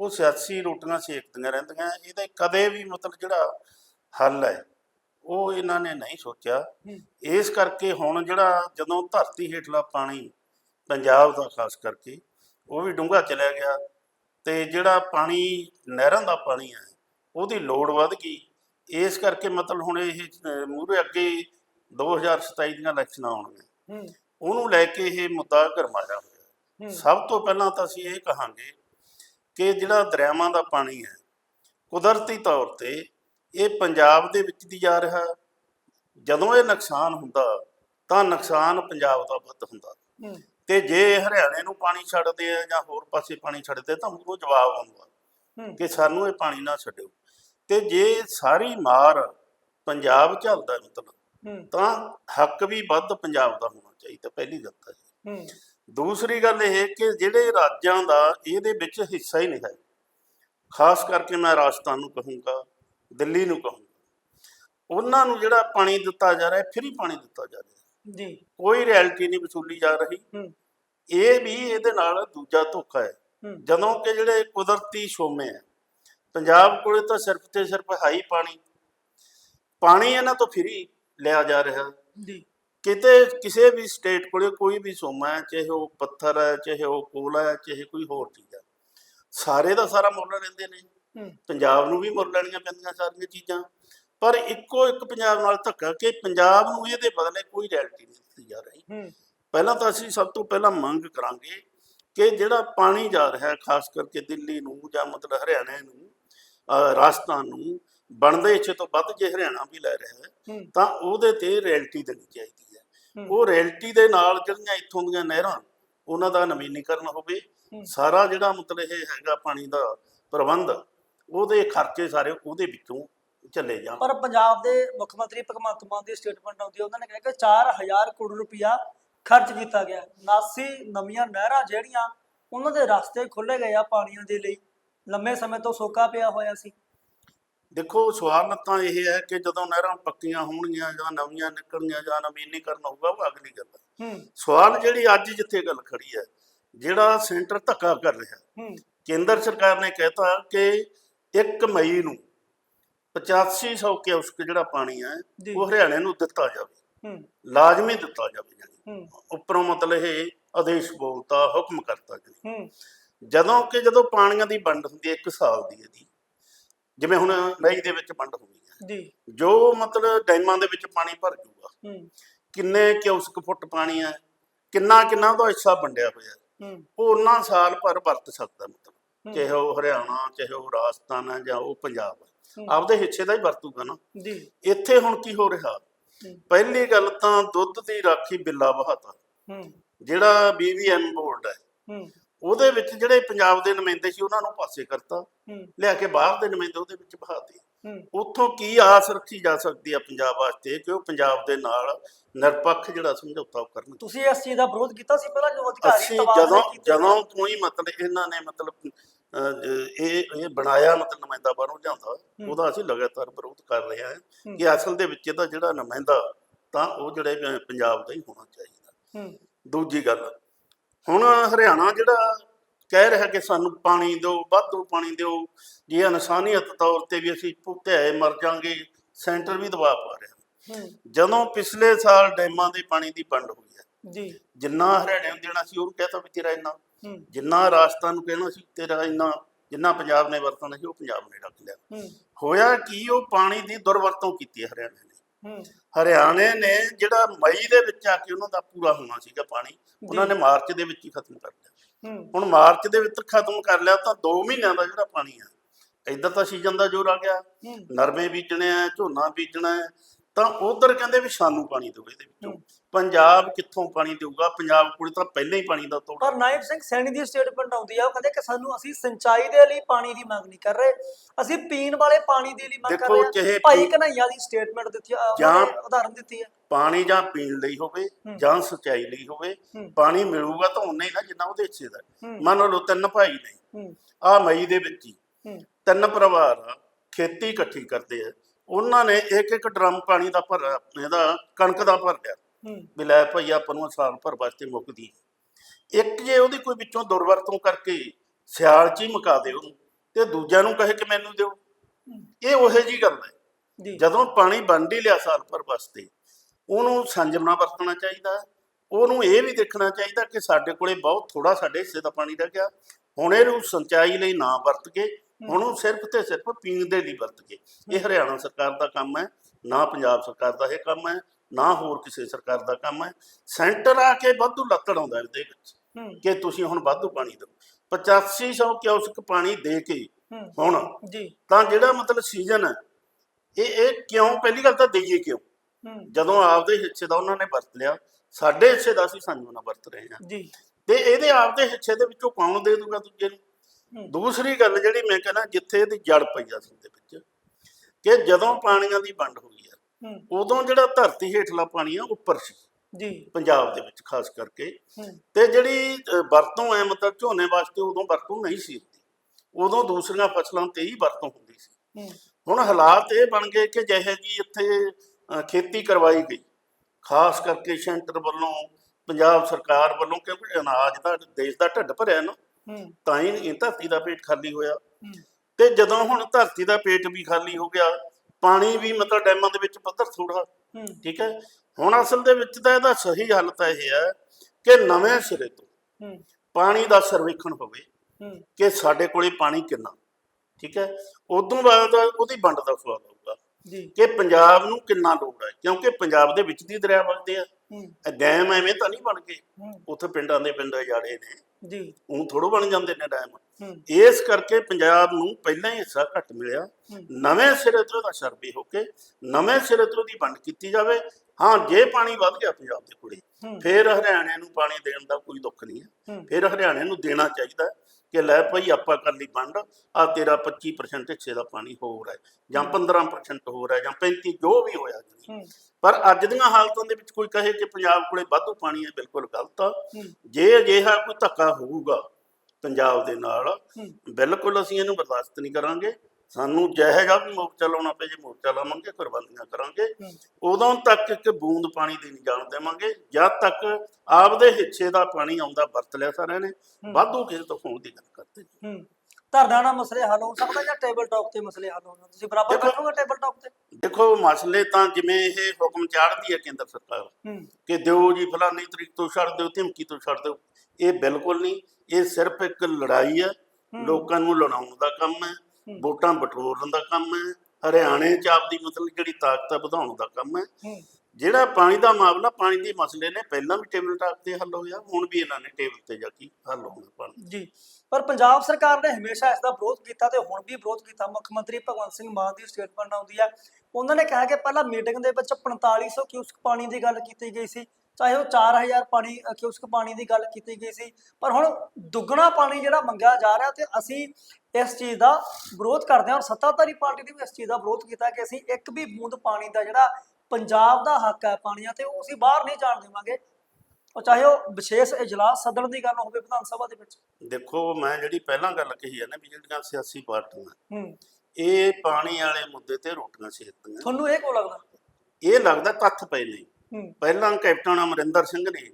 ਉਹ ਸਿਆਸੀ ਰੋਟੀਆਂ ਸੇਕਦੀਆਂ ਰਹਿੰਦੀਆਂ। ਇਹਦਾ ਕਦੇ ਵੀ ਮਤਲਬ ਜਿਹੜਾ ਹੱਲ ਹੈ ਉਹ ਇਹਨਾਂ ਨੇ ਨਹੀਂ ਸੋਚਿਆ। ਇਸ ਕਰਕੇ ਹੁਣ ਜਿਹੜਾ ਜਦੋਂ ਧਰਤੀ ਹੇਠਲਾ ਪਾਣੀ ਪੰਜਾਬ ਦਾ ਖਾਸ ਕਰਕੇ ਉਹ ਵੀ ਡੂੰਘਾ ਚਲਿਆ ਗਿਆ ਤੇ ਜਿਹੜਾ ਪਾਣੀ ਨਹਿਰਾਂ ਦਾ ਪਾਣੀ ਹੈ ਉਹਦੀ ਲੋੜ ਵੱਧ ਗਈ। ਇਸ ਕਰਕੇ ਮਤਲਬ ਹੁਣ ਇਹ ਮੂਹਰੇ ਅੱਗੇ 2027 ਦੀਆਂ ਇਲੈਕਸ਼ਨਾਂ ਆਉਣਗੀਆਂ। ਉਹਨੂੰ ਲੈ ਕੇ ਇਹ ਮੁੱਦਾ ਗਰਮਾਇਆ ਹੋਇਆ ਸਭ ਤੋਂ ਪਹਿਲਾਂ ਤਾਂ ਅਸੀਂ ਇਹ ਕਹਾਂਗੇ ਕਿ ਜਿਹੜਾ ਦਰਿਆਵਾਂ ਦਾ ਪਾਣੀ ਹੈ ਕੁਦਰਤੀ ਤੌਰ ਤੇ ਇਹ ਪੰਜਾਬ ਦੇ ਵਿੱਚ ਦੀ ਜਾ ਰਿਹਾ ਜਦੋਂ ਇਹ ਨੁਕਸਾਨ ਹੁੰਦਾ ਤਾਂ ਨੁਕਸਾਨ ਪੰਜਾਬ ਦਾ ਵੱਧ ਹੁੰਦਾ। ਤੇ ਜੇ ਹਰਿਆਣੇ ਨੂੰ ਪਾਣੀ ਛੱਡਦੇ ਆ ਜਾਂ ਹੋਰ ਪਾਸੇ ਪਾਣੀ ਛੱਡਦੇ ਤਾਂ ਉਹਨੂੰ ਜਵਾਬ ਆਉਂਦਾ ਕਿ ਸਾਨੂੰ ਇਹ ਪਾਣੀ ਨਾ ਛੱਡਿਓ। ਤੇ ਜੇ ਸਾਰੀ ਮਾਰ ਪੰਜਾਬ ਝੱਲਦਾ ਮਤਲਬ ਤਾਂ ਹੱਕ ਵੀ ਵੱਧ ਪੰਜਾਬ ਦਾ ਹੋਣਾ ਚਾਹੀਦਾ ਪਹਿਲੀ ਗੱਲ ਤਾਂ। ਹੂੰ। ਦੂਸਰੀ ਗੱਲ ਇਹ ਕਿ ਜਿਹੜੇ ਰਾਜਾਂ ਦਾ ਇਹਦੇ ਵਿੱਚ ਹਿੱਸਾ ਹੀ ਨਹੀਂ ਹੈ। ਖਾਸ ਕਰਕੇ ਮੈਂ ਰਾਜਸਥਾਨ ਨੂੰ ਕਹੂੰਗਾ। ਦਿੱਲੀ ਨੂੰ ਕਹੂੰਗਾ ਉਹਨਾਂ ਨੂੰ ਜਿਹੜਾ ਪਾਣੀ ਦਿੱਤਾ ਜਾ ਰਿਹਾ ਫ੍ਰੀ ਪਾਣੀ ਦਿੱਤਾ ਜਾ ਰਿਹਾ। ਜੀ। ਕੋਈ ਰਿਐਲਿਟੀ ਨਹੀਂ ਵਸੂਲੀ ਜਾ ਰਹੀ। ਇਹ ਵੀ ਇਹਦੇ ਨਾਲ ਦੂਜਾ ਧੋਖਾ ਹੈ। ਜਦੋਂ ਕਿ ਜਿਹੜੇ ਕੁਦਰਤੀ ਸੋਮੇ ਆ ਪੰਜਾਬ ਕੋਲੇ ਤਾਂ ਸਿਰਫ ਤੇ ਸਿਰਫ ਹਾਈ ਪਾਣੀ। ਪਾਣੀ ਇਹਨਾਂ ਤੋਂ ਫ੍ਰੀ ਲਿਆ ਜਾ ਰਿਹਾ। ਜੀ। ਕਿਤੇ ਕਿਸੇ ਵੀ ਸਟੇਟ ਕੋਲੇ ਕੋਈ ਵੀ ਸੋਮਾ ਹੈ ਚਾਹੇ ਉਹ ਪੱਥਰ ਹੈ ਚਾਹੇ ਉਹ ਕੋਲਾ ਹੈ ਚਾਹੇ ਕੋਈ ਹੋਰ ਚੀਜ਼ ਹੈ ਸਾਰੇ ਦਾ ਸਾਰਾ ਮੁੱਲ ਰਹਿੰਦੇ ਨੇ। ਪੰਜਾਬ ਨੂੰ ਵੀ ਮੁੱਲ ਲੈਣੀਆਂ ਪੈਂਦੀਆਂ ਸਾਰੀਆਂ ਚੀਜ਼ਾਂ। ਪਰ ਇੱਕੋ ਇੱਕ ਪੰਜਾਬ ਨਾਲ ਧੱਕਾ ਕਿ ਪੰਜਾਬ ਨੂੰ ਇਹਦੇ ਬਦਲੇ ਕੋਈ ਰੈਲਿਟੀ ਨਹੀਂ ਦਿੱਤੀ ਜਾ ਰਹੀ। ਪਹਿਲਾਂ ਤਾਂ ਅਸੀਂ ਸਭ ਤੋਂ ਪਹਿਲਾਂ ਮੰਗ ਕਰਾਂਗੇ ਕਿ ਜਿਹੜਾ ਪਾਣੀ ਜਾ ਰਿਹਾ ਖਾਸ ਕਰਕੇ ਦਿੱਲੀ ਨੂੰ ਜਾਂ ਮਤਲਬ ਹਰਿਆਣੇ ਨੂੰ ਰਾਜਸਥਾਨ ਨੂੰ ਬਣਦੇ ਇੱਛੇ ਤੋਂ ਵੱਧ ਜੇ ਹਰਿਆਣਾ ਵੀ ਲੈ ਰਿਹਾ ਹੈ ਤਾਂ ਉਹਦੇ ਤੇ ਰੈਲਿਟੀ ਦੇਣੀ ਚਾਹੀਦੀ ਹੈ। ਉਹ ਰੈਲਿਟੀ ਦੇ ਨਾਲ ਜਿਹੜੀਆਂ ਇੱਥੋਂ ਦੀਆਂ ਨਹਿਰਾਂ ਉਹਨਾਂ ਦਾ ਨਵੀਨੀਕਰਨ ਹੋਵੇ। ਸਾਰਾ ਜਿਹੜਾ ਮਤਲਬ ਇਹ ਹੈਗਾ ਪਾਣੀ ਦਾ ਪ੍ਰਬੰਧ ਉਹਦੇ ਖਰਚੇ ਸਾਰੇ ਉਹਦੇ ਵਿੱਚੋਂ ਚੱਲੇ ਜਾਣ ਪਰ ਪੰਜਾਬ ਦੇ ਮੁੱਖ ਮੰਤਰੀ ਭਗਵੰਤ ਮਾਨ ਦੀ ਸਟੇਟਮੈਂਟ ਆਉਂਦੀ ਹੈ ਉਹਨਾਂ ਨੇ ਕਿਹਾ ਕਿ 4000 ਕਰੋੜ ਰੁਪਇਆ ਖਰਚ ਕੀਤਾ ਗਿਆ। 79 ਨਵੀਆਂ ਨਹਿਰਾਂ ਜਿਹੜੀਆਂ ਉਹਨਾਂ ਦੇ ਰਸਤੇ ਖੁੱਲੇ ਗਏ ਆ ਪਾਣੀਆਂ ਦੇ ਲਈ। ਲੰਮੇ ਸਮੇਂ ਤੋਂ ਸੋਕਾ ਪਿਆ ਹੋਇਆ ਸੀ। ਦੇਖੋ ਸਵਾਲ ਤਾਂ ਇਹ ਹੈ ਕਿ ਜਦੋਂ ਨਹਿਰਾਂ ਪੱਕੀਆਂ ਹੋਣਗੀਆਂ ਜਾਂ ਨਵੀਆਂ ਨਿਕਲਣਗੀਆਂ ਜਾਂ ਨਵੀਨੀਕਰਨ ਹੋਊਗਾ ਉਹ ਅਗਲੀ ਗੱਲ ਹੈ। ਹੂੰ। ਸਵਾਲ ਜਿਹੜੀ ਅੱਜ ਜਿੱਥੇ ਗੱਲ ਖੜੀ ਹੈ ਜਿਹੜਾ ਸੈਂਟਰ ਧੱਕਾ ਕਰ ਰਿਹਾ ਹੂੰ। ਕੇਂਦਰ ਸਰਕਾਰ ਨੇ ਕਹਿਤਾ ਕਿ 1 ਮਈ ਨੂੰ 8500 ਕਿਊਸਕ ਜਿਹੜਾ ਪਾਣੀ ਹੈ ਜੀ। ਉਹ ਹਰਿਆਣੇ ਨੂੰ ਦਿੱਤਾ ਜਾਵੇ। ਹੂੰ। ਲਾਜ਼ਮੀ ਦਿੱਤਾ ਜਾਵੇ ਜਾਣੀ। ਹੂੰ। ਉੱਪਰੋਂ ਮਤਲਬ ਇਹ ਆਦੇਸ਼ ਬੋਲਤਾ ਹੁਕਮ ਕਰਤਾ ਜਾਣੀ। ਹੂੰ। ਜਦੋਂ ਕਿ ਜਦੋਂ ਪਾਣੀਆਂ ਦੀ ਵੰਡ ਹੁੰਦੀ ਹੈ 1 ਸਾਲ ਦੀ ਇਹਦੀ ਜਿਵੇਂ ਹੁਣ ਮਈ ਦੇ ਵਿੱਚ ਵੰਡ ਹੋਣੀ ਹੈ। ਜੀ। ਜੋ ਮਤਲਬ ਡੈਮਾਂ ਦੇ ਵਿੱਚ ਪਾਣੀ ਭਰ ਜੂਗਾ ਹੂੰ। ਕਿੰਨੇ ਕਿਊਸਕ ਫੁੱਟ ਪਾਣੀ ਹੈ ਕਿੰਨਾ ਕਿੰਨਾ ਉਹਦਾ ਹਿੱਸਾ ਵੰਡਿਆ ਹੋਇਆ ਹੂੰ। ਉਹ ਉਹਨਾਂ ਸਾਲ ਭਰ ਵਰਤ ਸਕਦਾ ਮਤਲਬ। ਚਾਹੇ ਉਹ ਹਰਿਆਣਾ ਚਾਹੇ ਉਹ ਰਾਜਸਥਾਨ ਹੈ ਜਾਂ ਉਹ ਪੰਜਾਬ ਹੈ। ਆਪਦੇ ਹਿੱਸੇ ਦਾ ਹੀ ਵਰਤੂਗਾ ਨਾ। ਜੀ। ਇੱਥੇ ਹੁਣ ਕੀ ਹੋ ਰਿਹਾ। ਪਹਿਲੀ ਗੱਲ ਤਾਂ ਦੁੱਧ ਦੀ ਰਾਖੀ ਬਿੱਲਾ ਬਹਾਤਾ ਜਿਹੜਾ ਬੀਵੀਐਮ ਬੋਰਡ ਹੈ ਉਹਦੇ ਵਿੱਚ ਜਿਹੜੇ ਪੰਜਾਬ ਦੇ ਨੁਮਾਇੰਦੇ ਸੀ ਉਹਨਾਂ ਨੂੰ ਪਾਸੇ ਕਰਤਾ। ਲਿਆ ਕੇ ਬਾਹਰ ਦੇ ਨੁਮਾਇੰਦੇ ਉਹਦੇ ਵਿੱਚ ਬਹਾਤੇ। ਉੱਥੋਂ ਕੀ ਆਸ ਰੱਖੀ ਜਾ ਸਕਦੀ ਹੈ ਪੰਜਾਬ ਵਾਸਤੇ ਕਿ ਉਹ ਪੰਜਾਬ ਦੇ ਨਾਲ ਨਿਰਪੱਖ ਜਿਹੜਾ ਸਮਝੌਤਾ ਕਰਨ ਤੁਸੀਂ ਇਸ ਚੀਜ਼ ਦਾ ਵਿਰੋਧ ਕੀਤਾ ਸੀ ਪਹਿਲਾਂ? ਜੋ ਅਧਿਕਾਰੀ ਤਬਾਦਲੇ ਜਦੋਂ? ਜਦੋਂ ਕੋਈ ਮਤਲਬ ਇਹਨਾਂ ਨੇ ਮਤਲਬ ਇਹ ਇਹ ਬਣਾਇਆ ਮਤਲਬ ਨੁਮਾਇੰਦਾ ਬਾਹਰੋਂ ਜਾਂਦਾ ਉਹਦਾ ਅਸੀਂ ਲਗਾਤਾਰ ਵਿਰੋਧ ਕਰ ਰਹੇ ਹਾਂ। ਕਿ ਅਸਲ ਦੇ ਵਿੱਚ ਇਹਦਾ ਜਿਹੜਾ ਨੁਮਾਇੰਦਾ ਤਾਂ ਉਹ ਜਿਹੜੇ ਪੰਜਾਬ ਦਾ ਹੀ ਹੋਣਾ ਚਾਹੀਦਾ। ਦੂਜੀ ਗੱਲ ਹੁਣ ਹਰਿਆਣਾ ਜਿਹੜਾ ਕਹਿ ਰਿਹਾ ਕਿ ਸਾਨੂੰ ਪਾਣੀ ਦਿਓ ਵਾਧੂ ਪਾਣੀ ਦਿਓ ਜੇ ਇਨਸਾਨੀਅਤ ਤੌਰ ਤੇ ਵੀ ਅਸੀਂ ਭੁੱਖੇ ਮਰ ਜਾਾਂਗੇ ਸੈਂਟਰ ਵੀ ਦਬਾਅ ਪਾ ਰਿਹਾ। ਜਦੋਂ ਪਿਛਲੇ ਸਾਲ ਡੈਮਾਂ ਦੇ ਪਾਣੀ ਦੀ ਵੰਡ ਹੋਈ ਹੈ ਜੀ। ਜਿੰਨਾ ਹਰਿਆਣੇ ਨੂੰ ਦੇਣਾ ਸੀ ਉਹਨੂੰ ਕਹਿਤਾ ਵੀ ਤੇਰਾ ਇੰਨਾ। ਜਿੰਨਾ ਰਾਜਸਥਾਨ ਨੂੰ ਕਹਿਣਾ ਸੀ ਤੇਰਾ ਇੰਨਾ ਜਿੰਨਾ ਪੰਜਾਬ ਨੇ ਵਰਤਣਾ ਸੀ ਉਹ ਪੰਜਾਬ ਨੇ ਰੱਖ ਲਿਆ। ਹੋਇਆ ਕੀ ਉਹ ਪਾਣੀ ਦੀ ਦੁਰਵਰਤੋਂ ਕੀਤੀ ਹਰਿਆਣੇ ਨੇ। ਹਰਿਆਣੇ ਨੇ ਜਿਹੜਾ ਮਈ ਦੇ ਵਿੱਚ ਆ ਕੇ ਉਹਨਾਂ ਦਾ ਪੂਰਾ ਹੋਣਾ ਸੀਗਾ ਪਾਣੀ ਉਹਨਾਂ ਨੇ ਮਾਰਚ ਦੇ ਵਿੱਚ ਹੀ ਖਤਮ ਕਰ ਲਿਆ। ਹੁਣ ਮਾਰਚ ਦੇ ਵਿੱਚ ਖਤਮ ਕਰ ਲਿਆ ਤਾਂ 2 ਮਹੀਨਿਆਂ ਦਾ ਜਿਹੜਾ ਪਾਣੀ ਆ ਇੱਧਰ ਤਾਂ ਸੀਜ਼ਨ ਦਾ ਜੋਰ ਆ ਗਿਆ। ਨਰਮੇ ਬੀਜਣੇ ਆ ਝੋਨਾ ਬੀਜਣਾ ਤਾਂ ਉਧਰ ਕਹਿੰਦੇ ਵੀ ਸਾਨੂੰ ਪਾਣੀ ਦਿਓ ਇਹਦੇ ਵਿੱਚੋਂ। ਪੰਜਾਬ ਕਿੱਥੋਂ ਪਾਣੀ ਦੇਊਗਾ? ਪੰਜਾਬ ਕੋਲ ਤਾਂ ਪਹਿਲਾਂ ਹੀ ਪਾਣੀ ਦਾ ਤੋੜ ਪਰ ਨਾਇਬ ਸਿੰਘ ਸੈਣੀ ਦੀ ਸਟੇਟਮੈਂਟ ਆਉਂਦੀ ਆ ਉਹ ਕਹਿੰਦੇ ਕਿ ਸਾਨੂੰ ਅਸੀਂ ਸਿੰਚਾਈ ਦੇ ਲਈ ਪਾਣੀ ਦੀ ਮੰਗ ਨਹੀਂ ਕਰ ਰਹੇ। ਅਸੀਂ ਪੀਣ ਵਾਲੇ ਪਾਣੀ ਦੇ ਲਈ ਮੰਗ ਕਰ ਰਹੇ ਹਾਂ ਭਾਈ ਕਨਈਆ ਦੀ ਸਟੇਟਮੈਂਟ ਦਿੱਤੀ ਆ ਜਾਂ- ਉਦਾਹਰਨ ਦਿੱਤੀ ਹੈ ਪਾਣੀ ਜਾਂ ਪੀਣ ਲਈ ਹੋਵੇ। ਜਾਂ ਸਿੰਚਾਈ ਲਈ ਹੋਵੇ। ਪਾਣੀ ਮਿਲੂਗਾ ਤਾਂ ਉਨਾ ਹੀ ਨਾ ਜਿੰਨਾ ਉਹਦੇ ਹਿੱਸੇ ਦਾ। ਮੰਨ ਲਓ ਤਿੰਨ ਭਾਈ ਨੇ। ਆ ਮਈ ਦੇ ਵਿੱਚ ਹੀ ਤਿੰਨ ਪਰਿਵਾਰ ਆ, ਖੇਤੀ ਇਕੱਠੀ ਕਰਦੇ ਆ। ਉਹਨਾਂ ਨੇ ਇੱਕ ਇੱਕ ਡਰਮ ਪਾਣੀ ਦਾ ਭਰ ਇਹਦਾ ਕਣਕ ਦਾ ਭਰ ਲਿਆ ਵੀ ਲੈ ਭਾਈ ਆਪਾਂ ਨੂੰ ਸਾਲ ਭਰ ਵਾਸਤੇ ਮੁੱਕਦੀ। ਇੱਕ ਜੇ ਉਹਦੀ ਕੋਈ ਵਿੱਚੋਂ ਦੁਰਵਰਤੋਂ ਕਰਕੇ ਸਿਆਲ ਚ ਹੀ ਮੁਕਾ ਦਿਓ ਤੇ ਦੂਜਿਆਂ ਨੂੰ ਕਹੇ ਕਿ ਮੈਨੂੰ ਦਿਓ। ਇਹ ਉਹੇ ਜੀ ਗੱਲ ਹੈ। ਜਦੋਂ ਪਾਣੀ ਵੰਡ ਹੀ ਲਿਆ ਸਾਲ ਭਰ ਵਾਸਤੇ ਉਹਨੂੰ ਸੰਜਮਣਾ ਵਰਤਣਾ ਚਾਹੀਦਾ ਉਹਨੂੰ ਇਹ ਵੀ ਦੇਖਣਾ ਚਾਹੀਦਾ ਕਿ ਸਾਡੇ ਕੋਲੇ ਬਹੁਤ ਥੋੜਾ ਸਾਡੇ ਹਿੱਸੇ ਦਾ ਪਾਣੀ ਰਹਿ ਗਿਆ। ਹੁਣ ਇਹਨੂੰ ਸਿੰਚਾਈ ਲਈ ਨਾ ਵਰਤ ਕੇ ਹੁਣ ਉਹ ਸਿਰਫ ਤੇ ਸਿਰਫ ਪੀਣ ਦੇ ਲਈ ਵਰਤ ਕੇ। ਇਹ ਹਰਿਆਣਾ ਸਰਕਾਰ ਦਾ ਕੰਮ ਹੈ। ਨਾ ਪੰਜਾਬ ਸਰਕਾਰ ਦਾ ਇਹ ਕੰਮ ਹੈ ਨਾ ਹੋਰ ਕਿਸੇ ਸਰਕਾਰ ਦਾ ਕੰਮ ਹੈ। ਸੈਂਟਰ ਆ ਕੇ ਵਾਧੂ ਲੱਤੜ ਆਉਂਦਾ ਇਹਦੇ ਵਿੱਚ ਕਿ ਤੁਸੀਂ ਹੁਣ ਵਾਧੂ ਪਾਣੀ ਦਿਓ। 8500 ਕਿਊਸਕ ਪਾਣੀ ਦੇ ਕੇ ਹੁਣ ਜੀ। ਤਾਂ ਜਿਹੜਾ ਮਤਲਬ ਸੀਜ਼ਨ ਹੈ ਇਹ ਇਹ ਕਿਉਂ ਪਹਿਲੀ ਗੱਲ ਤਾਂ ਦੇਈਏ ਕਿਉਂ? ਜਦੋਂ ਆਪਦੇ ਹਿੱਸੇ ਦਾ ਉਹਨਾਂ ਨੇ ਵਰਤ ਲਿਆ ਸਾਡੇ ਹਿੱਸੇ ਦਾ ਅਸੀਂ ਸੰਜਮ ਨਾਲ ਵਰਤ ਰਹੇ ਹਾਂ। ਜੀ। ਤੇ ਇਹਦੇ ਆਪਦੇ ਹਿੱਸੇ ਦੇ ਵਿੱਚੋਂ ਕੌਣ ਦੇ ਦੂਗਾ ਦੂਜੇ ਨੂੰ? ਦੂਸਰੀ ਗੱਲ ਜਿਹੜੀ ਮੈਂ ਕਹਿੰਦਾ ਜਿੱਥੇ ਇਹਦੀ ਜੜ ਪਈ ਆ ਦੇ ਵਿੱਚ ਕਿ ਜਦੋਂ ਪਾਣੀਆਂ ਦੀ ਵੰਡ ਹੋਈ ਹੂੰ। ਉਦੋਂ ਜਿਹੜਾ ਧਰਤੀ ਹੇਠਲਾ ਪਾਣੀ ਆ ਉੱਪਰ ਸੀ। ਜੀ। ਪੰਜਾਬ ਦੇ ਵਿੱਚ ਖਾਸ ਕਰਕੇ। ਤੇ ਜਿਹੜੀ ਵਰਤੋਂ ਹੈ ਮਤਲਬ ਝੋਨੇ ਵਾਸਤੇ ਉਦੋਂ ਵਰਤੋਂ ਨਹੀਂ ਸੀ ਹੁੰਦੀ। ਉਦੋਂ ਦੂਸਰੀਆਂ ਫਸਲਾਂ ਤੇ ਹੀ ਵਰਤੋਂ ਹੁੰਦੀ ਸੀ। ਹੁਣ ਹਾਲਾਤ ਇਹ ਬਣ ਗਏ ਕਿ ਜਿਹੇ ਜੀ ਇੱਥੇ ਖੇਤੀ ਕਰਵਾਈ ਗਈ। ਖਾਸ ਕਰਕੇ ਸੈਂਟਰ ਵੱਲੋਂ ਪੰਜਾਬ ਸਰਕਾਰ ਵੱਲੋਂ ਕਿਉਂਕਿ ਅਨਾਜ ਦਾ ਦੇਸ਼ ਦਾ ਢਿੱਡ ਭਰਿਆ ਨਾ ਤਾਂ ਹੀ ਇਹ ਧਰਤੀ ਦਾ ਪੇਟ ਖਾਲੀ ਹੋਇਆ। ਤੇ ਜਦੋਂ ਹੁਣ ਧਰਤੀ ਦਾ ਪੇਟ ਵੀ ਖਾਲੀ ਹੋ ਗਿਆ ਪਾਣੀ ਵੀ ਮਤਲਬ ਡੈਮਾਂ ਦੇ ਵਿੱਚ ਪੱਧਰ ਥੋੜਾ ਠੀਕ ਹੈ? ਹੁਣ ਅਸਲ ਦੇ ਵਿੱਚ ਤਾਂ ਇਹਦਾ ਸਹੀ ਹੱਲ ਤਾਂ ਇਹ ਹੈ ਕਿ ਨਵੇਂ ਸਿਰੇ ਤੋਂ ਪਾਣੀ ਦਾ ਸਰਵੇਖਣ ਹੋਵੇ ਕਿ ਸਾਡੇ ਕੋਲੇ ਪਾਣੀ ਕਿੰਨਾ ਠੀਕ ਹੈ? ਉਦੋਂ ਬਾਅਦ ਉਹਦੀ ਵੰਡ ਦਾ ਸਵਾਲ ਆਊਗਾ ਕਿ ਪੰਜਾਬ ਨੂੰ ਕਿੰਨਾ ਲੋੜ ਹੈ ਕਿਉਂਕਿ ਪੰਜਾਬ ਦੇ ਵਿੱਚ ਦੀ ਦਰਿਆ ਵਗਦੇ ਆ। ਡੈਮ ਐਵੇਂ ਤਾਂ ਨਹੀਂ ਬਣ ਗਏ। ਉੱਥੇ ਪਿੰਡਾਂ ਦੇ ਪਿੰਡ ਜਾੜੇ ਨੇ। ਜੀ। ਉਹ ਥੋੜੋ ਬਣ ਜਾਂਦੇ ਨੇ ਡੈਮ ਇਸ ਕਰਕੇ ਪੰਜਾਬ ਨੂੰ ਪਹਿਲਾਂ ਹੀ ਹਿੱਸਾ ਘੱਟ ਮਿਲਿਆ। ਨਵੇਂ ਸਿਰੇ ਤੋਂ ਇਹਦਾ ਸਰਵੇ ਹੋ ਕੇ ਨਵੇਂ ਸਿਰੇ ਤੋਂ ਇਹਦੀ ਵੰਡ ਕੀਤੀ ਜਾਵੇ। ਹਾਂ ਜੇ ਪਾਣੀ ਵੱਧ ਗਿਆ ਪੰਜਾਬ ਦੇ ਕੋਲੇ ਫਿਰ ਹਰਿਆਣੇ ਨੂੰ ਪਾਣੀ ਦੇਣ ਦਾ ਕੋਈ ਦੁੱਖ ਨਹੀਂ ਹੈ। ਫਿਰ ਹਰਿਆਣੇ ਨੂੰ ਦੇਣਾ ਚਾਹੀਦਾ। ਕਿ ਲੈ ਭਾਈ ਆਪਾਂ ਕਰ ਲਈ ਵੰਡ ਆ ਤੇਰਾ 25% ਹਿੱਸੇ ਦਾ ਪਾਣੀ ਹੋਰ ਹੈ ਜਾਂ 15% ਹੋਰ ਹੈ ਜਾਂ 35 ਜੋ ਵੀ ਹੋਇਆ ਜੀ ਪਰ ਅੱਜ ਦੀਆਂ ਹਾਲਤਾਂ ਦੇ ਵਿੱਚ ਕੋਈ ਕਹੇ ਕਿ ਪੰਜਾਬ ਕੋਲੇ ਵਾਧੂ ਪਾਣੀ ਹੈ ਬਿਲਕੁਲ ਗਲਤ ਆ। ਜੇ ਅਜਿਹਾ ਕੋਈ ਧੱਕਾ ਹੋਊਗਾ ਪੰਜਾਬ ਦੇ ਨਾਲ ਬਿਲਕੁਲ ਅਸੀਂ ਇਹਨੂੰ ਬਰਦਾਸ਼ਤ ਨਹੀਂ ਕਰਾਂਗੇ। ਸਾਨੂੰ ਜਿਹੋ ਜਿਹਾ ਵੀ ਮੋਰਚਾ ਲਾਉਣਾ ਪਏ ਜੇ ਮੋਰਚਾ ਲਾਵਾਂਗੇ ਕੁਰਬਾਨੀਆਂ ਕਰਾਂਗੇ। ਉਦੋਂ ਤੱਕ ਇੱਕ ਬੂੰਦ ਪਾਣੀ ਦੀ ਨਹੀਂ ਜਾਣ ਦੇਵਾਂਗੇ। ਜਦ ਤੱਕ ਆਪਦੇ ਹਿੱਸੇ ਦਾ ਪਾਣੀ ਆਉਂਦਾ ਵਰਤ ਲਿਆ ਸਾਰਿਆਂ ਨੇ ਵਾਧੂ ਕਿਸੇ ਤੋਂ ਹੋਣ ਦੀ ਗੱਲ ਕਰਦੇ। ਹੂੰ। ਧਰਨਾ ਨਾਲ ਮਸਲੇ ਹੱਲ ਹੋ ਸਕਦਾ ਜਾਂ ਟੇਬਲ ਟਾਕ ਤੇ ਮਸਲੇ ਹੱਲ ਹੋਣ ਤੁਸੀਂ ਬਰਾਬਰ ਬੈਠੋਗੇ ਟੇਬਲ ਟਾਕ ਤੇ? ਦੇਖੋ ਮਸਲੇ ਤਾਂ ਜਿਵੇਂ ਇਹ ਹੁਕਮ ਚਾੜਦੀ ਹੈ ਕੇਂਦਰ ਸਰਕਾਰ ਕਿ ਦਿਓ ਜੀ ਫਲਾਨੀ ਤਰੀਕ ਤੋਂ ਛੱਡ ਦਿਓ ਧਮਕੀ ਤੋਂ ਛੱਡ ਦਿਓ। ਇਹ ਬਿਲਕੁਲ ਨਹੀਂ ਇਹ ਸਿਰਫ ਇੱਕ ਲੜਾਈ ਹੈ। ਲੋਕਾਂ ਨੂੰ ਲੜਾਉਣ ਦਾ ਕੰਮ ਹੂੰ। ਵੋਟਾਂ ਬਟੋਰਨ ਦਾ ਕੰਮ ਹੈ ਹਰਿਆਣੇ ਚ ਆਪਦੀ ਮਤਲਬ ਜਿਹੜੀ ਤਾਕਤ ਹੈ ਵਧਾਉਣ ਦਾ ਕੰਮ ਹੈ। ਜਿਹੜਾ ਪਾਣੀ ਦਾ ਮਾਮਲਾ ਪਾਣੀ ਦੇ ਮਸਲੇ ਨੇ ਪਹਿਲਾਂ ਵੀ ਟੇਬਲ ਟਾਕ ਤੇ ਹੱਲ ਹੋਇਆ ਹੁਣ ਵੀ ਇਹਨਾਂ ਨੇ ਟੇਬਲ ਤੇ ਜਾ ਕੇ ਹੱਲ ਹੋਣਾ ਪਾਣੀ ਜੀ ਪਰ ਪੰਜਾਬ ਸਰਕਾਰ ਨੇ ਹਮੇਸ਼ਾ ਇਸ ਦਾ ਵਿਰੋਧ ਕੀਤਾ ਤੇ ਹੁਣ ਵੀ ਵਿਰੋਧ ਕੀਤਾ। ਮੁੱਖ ਮੰਤਰੀ ਭਗਵੰਤ ਸਿੰਘ ਮਾਨ ਦੀ ਸਟੇਟਮੈਂਟ ਆਉਂਦੀ ਹੈ ਉਹਨਾਂ ਨੇ ਕਿਹਾ ਕਿ ਪਹਿਲਾਂ ਮੀਟਿੰਗ ਦੇ ਵਿੱਚ 4500 ਕਿਊਸਕ ਪਾਣੀ ਦੀ ਗੱਲ ਕੀਤੀ ਗਈ ਸੀ। ਚਾਹੇ ਉਹ 4000 ਪਾਣੀ ਅ, ਕਿਊਸਕ ਪਾਣੀ ਦੀ ਗੱਲ ਕੀਤੀ ਗਈ ਸੀ। ਪਰ ਹੁਣ ਦੁੱਗਣਾ ਪਾਣੀ ਜਿਹੜਾ ਮੰਗਿਆ ਜਾ ਰਿਹਾ ਤੇ ਅਸੀਂ ਇਸ ਚੀਜ਼ ਦਾ ਵਿਰੋਧ ਕਰਦੇ ਹਾਂ ਔਰ ਸੱਤਾਧਾਰੀ ਪਾਰਟੀ ਨੇ ਵੀ ਇਸ ਚੀਜ਼ ਦਾ ਵਿਰੋਧ ਕੀਤਾ ਕਿ ਅਸੀਂ ਇੱਕ ਵੀ ਬੂੰਦ ਪਾਣੀ ਦਾ ਜਿਹੜਾ ਪੰਜਾਬ ਦਾ ਹੱਕ ਹੈ ਪਾਣੀਆਂ ਤੇ ਉਹ ਅਸੀਂ ਬਾਹਰ ਨਹੀਂ ਜਾਣ ਦੇਵਾਂਗੇ। ਉਹ ਚਾਹੇ ਉਹ ਵਿਸ਼ੇਸ਼ ਇਜਲਾਸ ਸੱਦਣ ਦੀ ਗੱਲ ਹੋਵੇ ਵਿਧਾਨ ਸਭਾ ਦੇ ਵਿੱਚ। ਦੇਖੋ ਮੈਂ ਜਿਹੜੀ ਪਹਿਲਾਂ ਗੱਲ ਕਹੀ ਹੈ ਨਾ ਵੀ ਜਿਹੜੀਆਂ ਸਿਆਸੀ ਪਾਰਟੀਆਂ ਹੂੰ। ਇਹ ਪਾਣੀ ਵਾਲੇ ਮੁੱਦੇ ਤੇ ਰੋਟੀਆਂ ਸੇਕਦੀਆਂ। ਤੁਹਾਨੂੰ ਇਹ ਕੋ ਲੱਗਦਾ? ਇਹ ਲੱਗਦਾ ਤੱਥ ਪਏ ਨੇ। ਹੂੰ। ਪਹਿਲਾਂ ਕੈਪਟਨ ਅਮਰਿੰਦਰ ਸਿੰਘ ਨੇ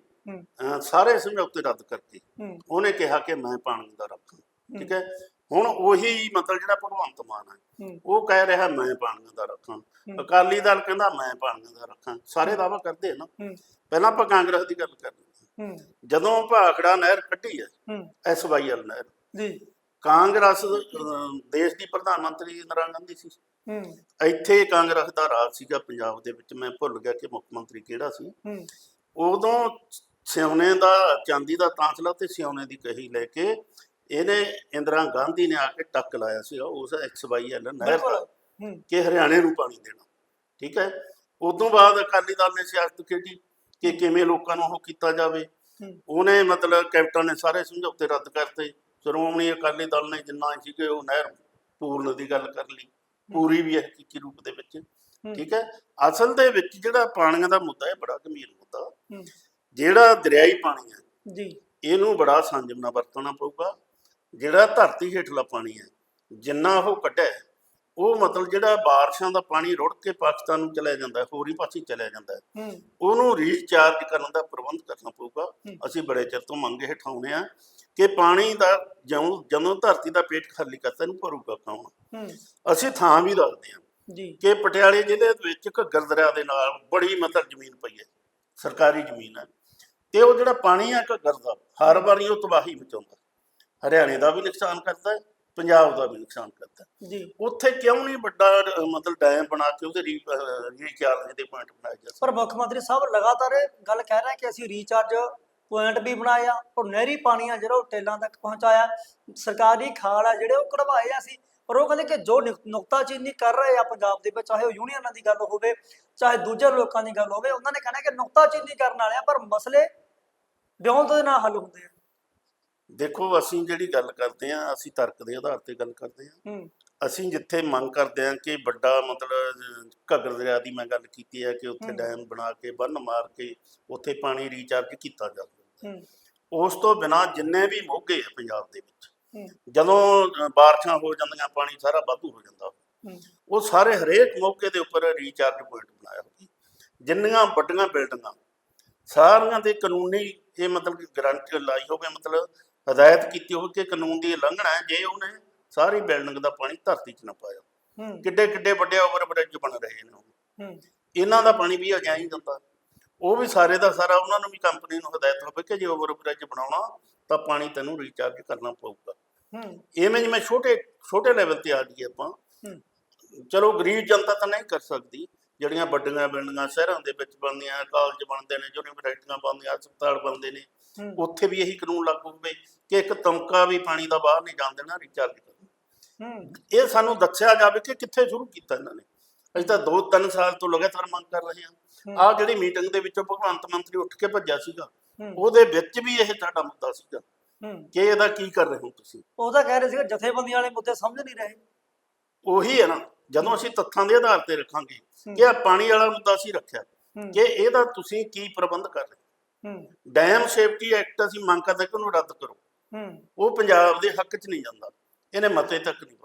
ਸਾਰੇ ਸਮਝੌਤੇ ਰੱਦ ਕਰਤੇ। ਉਹਨੇ ਕਿਹਾ ਕਿ ਮੈਂ ਪਾਣੀ ਦਾ ਰੱਖਾਂ। ਠੀਕ ਹੈ? ਹੁਣ ਉਹੀ ਮਤਲਬ ਜਿਹੜਾ ਭਗਵੰਤ ਮਾਨ ਹੈ ਉਹ ਕਹਿ ਰਿਹਾ ਮੈਂ ਪਾਣੀਆਂ ਦਾ ਰੱਖਾਂ। ਅਕਾਲੀ ਦਲ ਕਹਿੰਦਾ ਮੈਂ ਪਾਣੀਆਂ ਦਾ ਰੱਖਾਂ। ਸਾਰੇ ਦਾਅਵਾ ਕਰਦੇ ਆ ਨਾ। ਪਹਿਲਾਂ ਆਪਾਂ ਕਾਂਗਰਸ ਦੀ ਗੱਲ ਕਰਦੇ ਜਦੋਂ ਭਾਖੜਾ ਨਹਿਰ ਕੱਢੀ ਹੈ ਐਸਵਾਈਐਲ ਨਹਿਰ ਜੀ। ਕਾਂਗਰਸ ਦੇਸ਼ ਦੀ ਪ੍ਰਧਾਨ ਮੰਤਰੀ ਇੰਦਰਾ ਗਾਂਧੀ ਸੀ। ਹੂੰ। ਇੱਥੇ ਕਾਂਗਰਸ ਦਾ ਰਾਜ ਸੀਗਾ ਪੰਜਾਬ ਦੇ ਵਿੱਚ। ਮੈਂ ਭੁੱਲ ਗਿਆ ਕਿ ਮੁੱਖ ਮੰਤਰੀ ਕਿਹੜਾ ਸੀ। ਹੂੰ। ਉਦੋਂ ਸਿਉਨੇ ਦਾ ਚਾਂਦੀ ਦਾ ਤਾਂਸਲਾ ਤੇ ਸਿਉਨੇ ਦੀ ਕਹੀ ਲੈ ਕੇ ਇਹਨੇ ਇੰਦਰਾ ਗਾਂਧੀ ਨੇ ਆ ਕੇ ਟੱਕ ਲਾਇਆ ਸੀ ਉਸ ਐਕਸਵਾਈਐਲ ਨਹਿਰ ਦਾ ਕਿ ਹਰਿਆਣੇ ਨੂੰ ਪਾਣੀ ਦੇਣਾ ਠੀਕ ਹੈ? ਉਦੋਂ ਬਾਅਦ ਅਕਾਲੀ ਦਲ ਨੇ ਸਿਆਸਤ ਖੇਡੀ ਕਿ ਕਿਵੇਂ ਲੋਕਾਂ ਨੂੰ ਉਹ ਕੀਤਾ ਜਾਵੇ। ਉਹਨੇ ਮਤਲਬ ਕੈਪਟਨ ਨੇ ਸਾਰੇ ਸਮਝੌਤੇ ਰੱਦ ਕਰਤੇ। ਸ਼੍ਰੋਮਣੀ ਅਕਾਲੀ ਦਲ ਨੇ ਜਿੰਨਾ ਸੀਗੇ ਉਹ ਨਹਿਰ ਪੂਰਨ ਦੀ ਗੱਲ ਕਰ ਲਈ। ਪੂਰੀ ਵੀ ਹੈ ਹਕੀਕੀ ਰੂਪ ਦੇ ਵਿੱਚ ਠੀਕ ਹੈ? ਅਸਲ ਦੇ ਵਿੱਚ ਜਿਹੜਾ ਪਾਣੀਆਂ ਦਾ ਮੁੱਦਾ ਹੈ ਬੜਾ ਗੰਭੀਰ ਮੁੱਦਾ। ਜਿਹੜਾ ਦਰਿਆਈ ਪਾਣੀ ਹੈ ਜੀ। ਇਹਨੂੰ ਬੜਾ ਸੰਜਮ ਨਾਲ ਵਰਤਣਾ ਪਊਗਾ। ਜਿਹੜਾ ਧਰਤੀ ਹੇਠਲਾ ਪਾਣੀ ਹੈ ਜਿੰਨਾ ਉਹ ਕੱਢਿਆ ਹੈ, ਉਹ ਮਤਲਬ ਜਿਹੜਾ ਬਾਰਿਸ਼ਾਂ ਦਾ ਪਾਣੀ ਰੁੜ ਕੇ ਪਾਕਿਸਤਾਨ ਨੂੰ ਚਲਿਆ ਜਾਂਦਾ ਹੈ ਹੋਰੀ ਪਾਸੇ ਚਲਿਆ ਜਾਂਦਾ ਹੈ ਹੂੰ। ਉਹਨੂੰ ਰੀਚਾਰਜ ਕਰਨ ਦਾ ਪ੍ਰਬੰਧ ਕਰਨਾ ਪਊਗਾ। ਹੂੰ। ਅਸੀਂ ਬੜੇ ਚਿਰ ਤੋਂ ਮੰਗੇ ਹਠਾਉਨੇ ਆ ਕਿ ਪਾਣੀ ਦਾ ਜਦੋਂ ਜਦੋਂ ਧਰਤੀ ਦਾ ਪੇਟ ਖਾਲੀ ਕਰਤਾ ਇਹਨੂੰ ਭਰੂਗਾ ਕੌਣ? ਹੂੰ। ਅਸੀਂ ਥਾਂ ਵੀ ਦੱਸਦੇ ਹਾਂ ਜੀ। ਕਿ ਪਟਿਆਲੇ ਜ਼ਿਲ੍ਹੇ ਦੇ ਵਿੱਚ ਘੱਗਰ ਦਰਿਆ ਦੇ ਨਾਲ ਬੜੀ ਮਤਲਬ ਜ਼ਮੀਨ ਪਈ ਹੈ ਸਰਕਾਰੀ ਜ਼ਮੀਨ ਹੈ। ਤੇ ਉਹ ਜਿਹੜਾ ਪਾਣੀ ਹੈ ਘੱਗਰ ਦਾ ਹਰ ਵਾਰੀ ਉਹ ਤਬਾਹੀ ਮਚਾਉਂਦਾ। ਹਰਿਆਣੇ ਦਾ ਵੀ ਨੁਕਸਾਨ ਕਰਦਾ ਹੈ ਪੰਜਾਬ ਦਾ ਵੀ ਨੁਕਸਾਨ ਕਰਦਾ ਜੀ। ਉੱਥੇ ਕਿਉਂ ਨਹੀਂ ਵੱਡਾ ਮਤਲਬ ਡੈਮ ਬਣਾ ਕੇ ਉਹਦੇ ਰੀਚਾਰਜ ਦੇ ਪੁਆਇੰਟ ਬਣਾਏ ਜਾ ਪਰ ਮੁੱਖ ਮੰਤਰੀ ਸਾਹਿਬ ਲਗਾਤਾਰ ਗੱਲ ਕਹਿ ਰਹੇ ਕਿ ਅਸੀਂ ਰੀਚਾਰਜ ਪੁਆਇੰਟ ਵੀ ਬਣਾਏ ਆ ਔਰ ਨਹਿਰੀ ਪਾਣੀ ਆ ਜਿਹੜਾ ਉਹ ਟੇਲਾਂ ਤੱਕ ਪਹੁੰਚਾਇਆ ਸਰਕਾਰੀ ਖਾਲ ਆ ਜਿਹੜੇ ਉਹ ਕਢਵਾਏ ਆ ਅਸੀਂ ਪਰ ਉਹ ਕਹਿੰਦੇ ਕਿ ਜੋ ਨੁਕਤਾਚੀਨੀ ਕਰ ਰਹੇ ਆ ਪੰਜਾਬ ਦੇ ਵਿੱਚ ਚਾਹੇ ਉਹ ਯੂਨੀਅਨਾਂ ਦੀ ਗੱਲ ਹੋਵੇ ਚਾਹੇ ਦੂਜੇ ਲੋਕਾਂ ਦੀ ਗੱਲ ਹੋਵੇ ਉਹਨਾਂ ਨੇ ਕਹਿਣਾ ਕਿ ਨੁਕਤਾਚੀਨੀ ਕਰਨ ਵਾਲੇ ਆ ਪਰ ਮਸਲੇ ਵਿਉਂਤ ਦੇ ਨਾਲ ਹੱਲ ਹੁੰਦੇ ਆ। ਦੇਖੋ ਅਸੀਂ ਜਿਹੜੀ ਗੱਲ ਕਰਦੇ ਆ ਅਸੀਂ ਤਰਕ ਦੇ ਆਧਾਰ ਤੇ ਗੱਲ ਕਰਦੇ ਆ ਅਸੀਂ ਜਿੱਥੇ ਮੰਗ ਕਰਦੇ ਹਾਂ ਕਿ ਵੱਡਾ ਮਤਲਬ ਘੱਗਰ ਦਰਿਆ ਦੀ ਮੈਂ ਗੱਲ ਕੀਤੀ ਹੈ ਕਿ ਉੱਥੇ। ਡੈਮ ਬਣਾ ਕੇ ਬੰਨ ਮਾਰ ਕੇ ਉੱਥੇ ਪਾਣੀ ਰੀਚਾਰਜ ਕੀਤਾ ਜਾਵੇ ਹੂੰ। ਉਸ ਤੋਂ ਬਿਨਾ ਜਿੰਨੇ ਵੀ ਮੋਗੇ ਆ ਪੰਜਾਬ ਦੇ ਵਿੱਚ ਜਦੋਂ ਬਾਰਿਸ਼ਾਂ ਹੋ ਜਾਂਦੀਆਂ ਪਾਣੀ ਸਾਰਾ ਵਾਧੂ ਹੋ ਜਾਂਦਾ। ਉਹ ਸਾਰੇ ਹਰੇਕ ਮੌਕੇ ਦੇ ਉੱਪਰ ਰੀਚਾਰਜ ਪੁਆਇੰਟ ਬਣਾਇਆ ਹੋਵੇ ਜਿੰਨੀਆਂ ਵੱਡੀਆਂ ਬਿਲਡਿੰਗਾਂ ਸਾਰੀਆਂ ਦੇ ਕਾਨੂੰਨੀ ਇਹ ਮਤਲਬ ਕਿ ਗਰੰਟੀ ਲਾਈ ਹੋਵੇ ਮਤਲਬ ਹਦਾਇਤ ਕੀਤੀ ਹੋਵੇ ਕਿ ਕਾਨੂੰਨ ਦੀ ਉਲੰਘਣਾ ਹੈ ਜੇ ਉਹਨੇ ਸਾਰੀ ਬਿਲਡਿੰਗ ਦਾ ਪਾਣੀ ਧਰਤੀ 'ਚ ਨਾ ਪਾਇਆ। ਕਿੱਡੇ ਕਿੱਡੇ ਵੱਡੇ ਓਵਰ ਬ੍ਰਿਜ ਬਣ ਰਹੇ ਨੇ ਇਹਨਾਂ ਦਾ ਪਾਣੀ ਵੀ ਅਜਿਹਾ ਹੀ ਜਾਂਦਾ ਉਹ ਵੀ ਸਾਰੇ ਦਾ ਸਾਰਾ ਉਹਨਾਂ ਨੂੰ ਵੀ ਕੰਪਨੀ ਨੂੰ ਹਦਾਇਤ ਹੋਵੇ ਕਿ ਜੇ ਓਵਰ ਬ੍ਰਿਜ ਬਣਾਉਣਾ ਤਾਂ ਪਾਣੀ ਤੈਨੂੰ ਰੀਚਾਰਜ ਕਰਨਾ ਪਊਗਾ। ਹੂੰ। ਇਵੇਂ ਜਿਵੇਂ ਛੋਟੇ ਛੋਟੇ ਲੈਵਲ ਤੇ ਆ ਜਾਈਏ ਆਪਾਂ। ਹੂੰ। ਚਲੋ ਗਰੀਬ ਜਨਤਾ ਤਾਂ ਨਹੀਂ ਕਰ ਸਕਦੀ। ਜਿਹੜੀਆਂ ਵੱਡੀਆਂ ਬਿਲਡਿੰਗਾਂ ਸ਼ਹਿਰਾਂ ਦੇ ਵਿੱਚ ਬਣਦੀਆਂ ਕਾਲਜ ਬਣਦੇ ਨੇ ਯੂਨੀਵਰਸਿਟੀਆਂ ਬਣਦੀਆਂ ਹਸਪਤਾਲ ਬਣਦੇ ਨੇ। ਉੱਥੇ ਵੀ ਇਹੀ ਕਾਨੂੰਨ ਲਾਗੂ ਹੋਵੇ ਕਿ ਇੱਕ ਤਮਕਾ ਵੀ ਪਾਣੀ ਦਾ ਬਾਹਰ ਨਹੀਂ ਜਾਣ ਦੇਣਾ ਰੀਚਾਰਜ ਕਰਨਾ। ਹੂੰ। ਇਹ ਸਾਨੂੰ ਦੱਸਿਆ ਜਾਵੇ ਕਿ ਕਿੱਥੇ ਸ਼ੁਰੂ ਕੀਤਾ ਇਹਨਾਂ ਨੇ। ਅਸੀਂ ਤਾਂ 2-3 ਸਾਲ ਤੋਂ ਲਗਾਤਾਰ ਮੰਗ ਕਰ ਰਹੇ ਹਾਂ। ਆਹ ਜਿਹੜੀ ਮੀਟਿੰਗ ਦੇ ਵਿੱਚੋਂ ਭਗਵੰਤ ਮੰਤਰੀ ਉੱਠ ਕੇ ਭੱਜਿਆ ਸੀਗਾ ਉਹਦੇ ਵਿੱਚ ਵੀ ਇਹ ਸਾਡਾ ਮੁੱਦਾ ਸੀਗਾ ਕਿ ਇਹਦਾ ਕੀ ਕਰ ਰਹੇ ਹੋ ਤੁਸੀਂ? ਉਹ ਤਾਂ ਕਹਿ ਰਹੇ ਸੀ ਜਥੇਬੰਦੀਆਂ ਵਾਲੇ ਮੁੱਦੇ ਸਮਝ ਨਹੀਂ ਰਹੇ। ਉਹੀ ਹੈ ਨਾ ਜਦੋਂ ਅਸੀਂ ਤੱਥਾਂ ਦੇ ਆਧਾਰ ਤੇ ਰੱਖਾਂਗੇ। ਕਿ ਇਹ ਪਾਣੀ ਵਾਲਾ ਮੁੱਦਾ ਅਸੀਂ ਰੱਖਿਆ ਕਿ ਇਹਦਾ ਤੁਸੀਂ ਕੀ ਪ੍ਰਬੰਧ ਕਰ ਰਹੇ ਡੈਮ ਸੇਫਟੀ ਐਕਟ ਅਸੀਂ ਮੰਗ ਕਰਦੇ ਕਿ ਉਹਨੂੰ ਰੱਦ ਕਰੋ। ਹੂੰ। ਉਹ ਪੰਜਾਬ ਦੇ ਹੱਕ 'ਚ ਨਹੀਂ ਜਾਂਦਾ। ਇਹਨੇ ਮਤੇ ਤੱਕ ਨਹੀਂ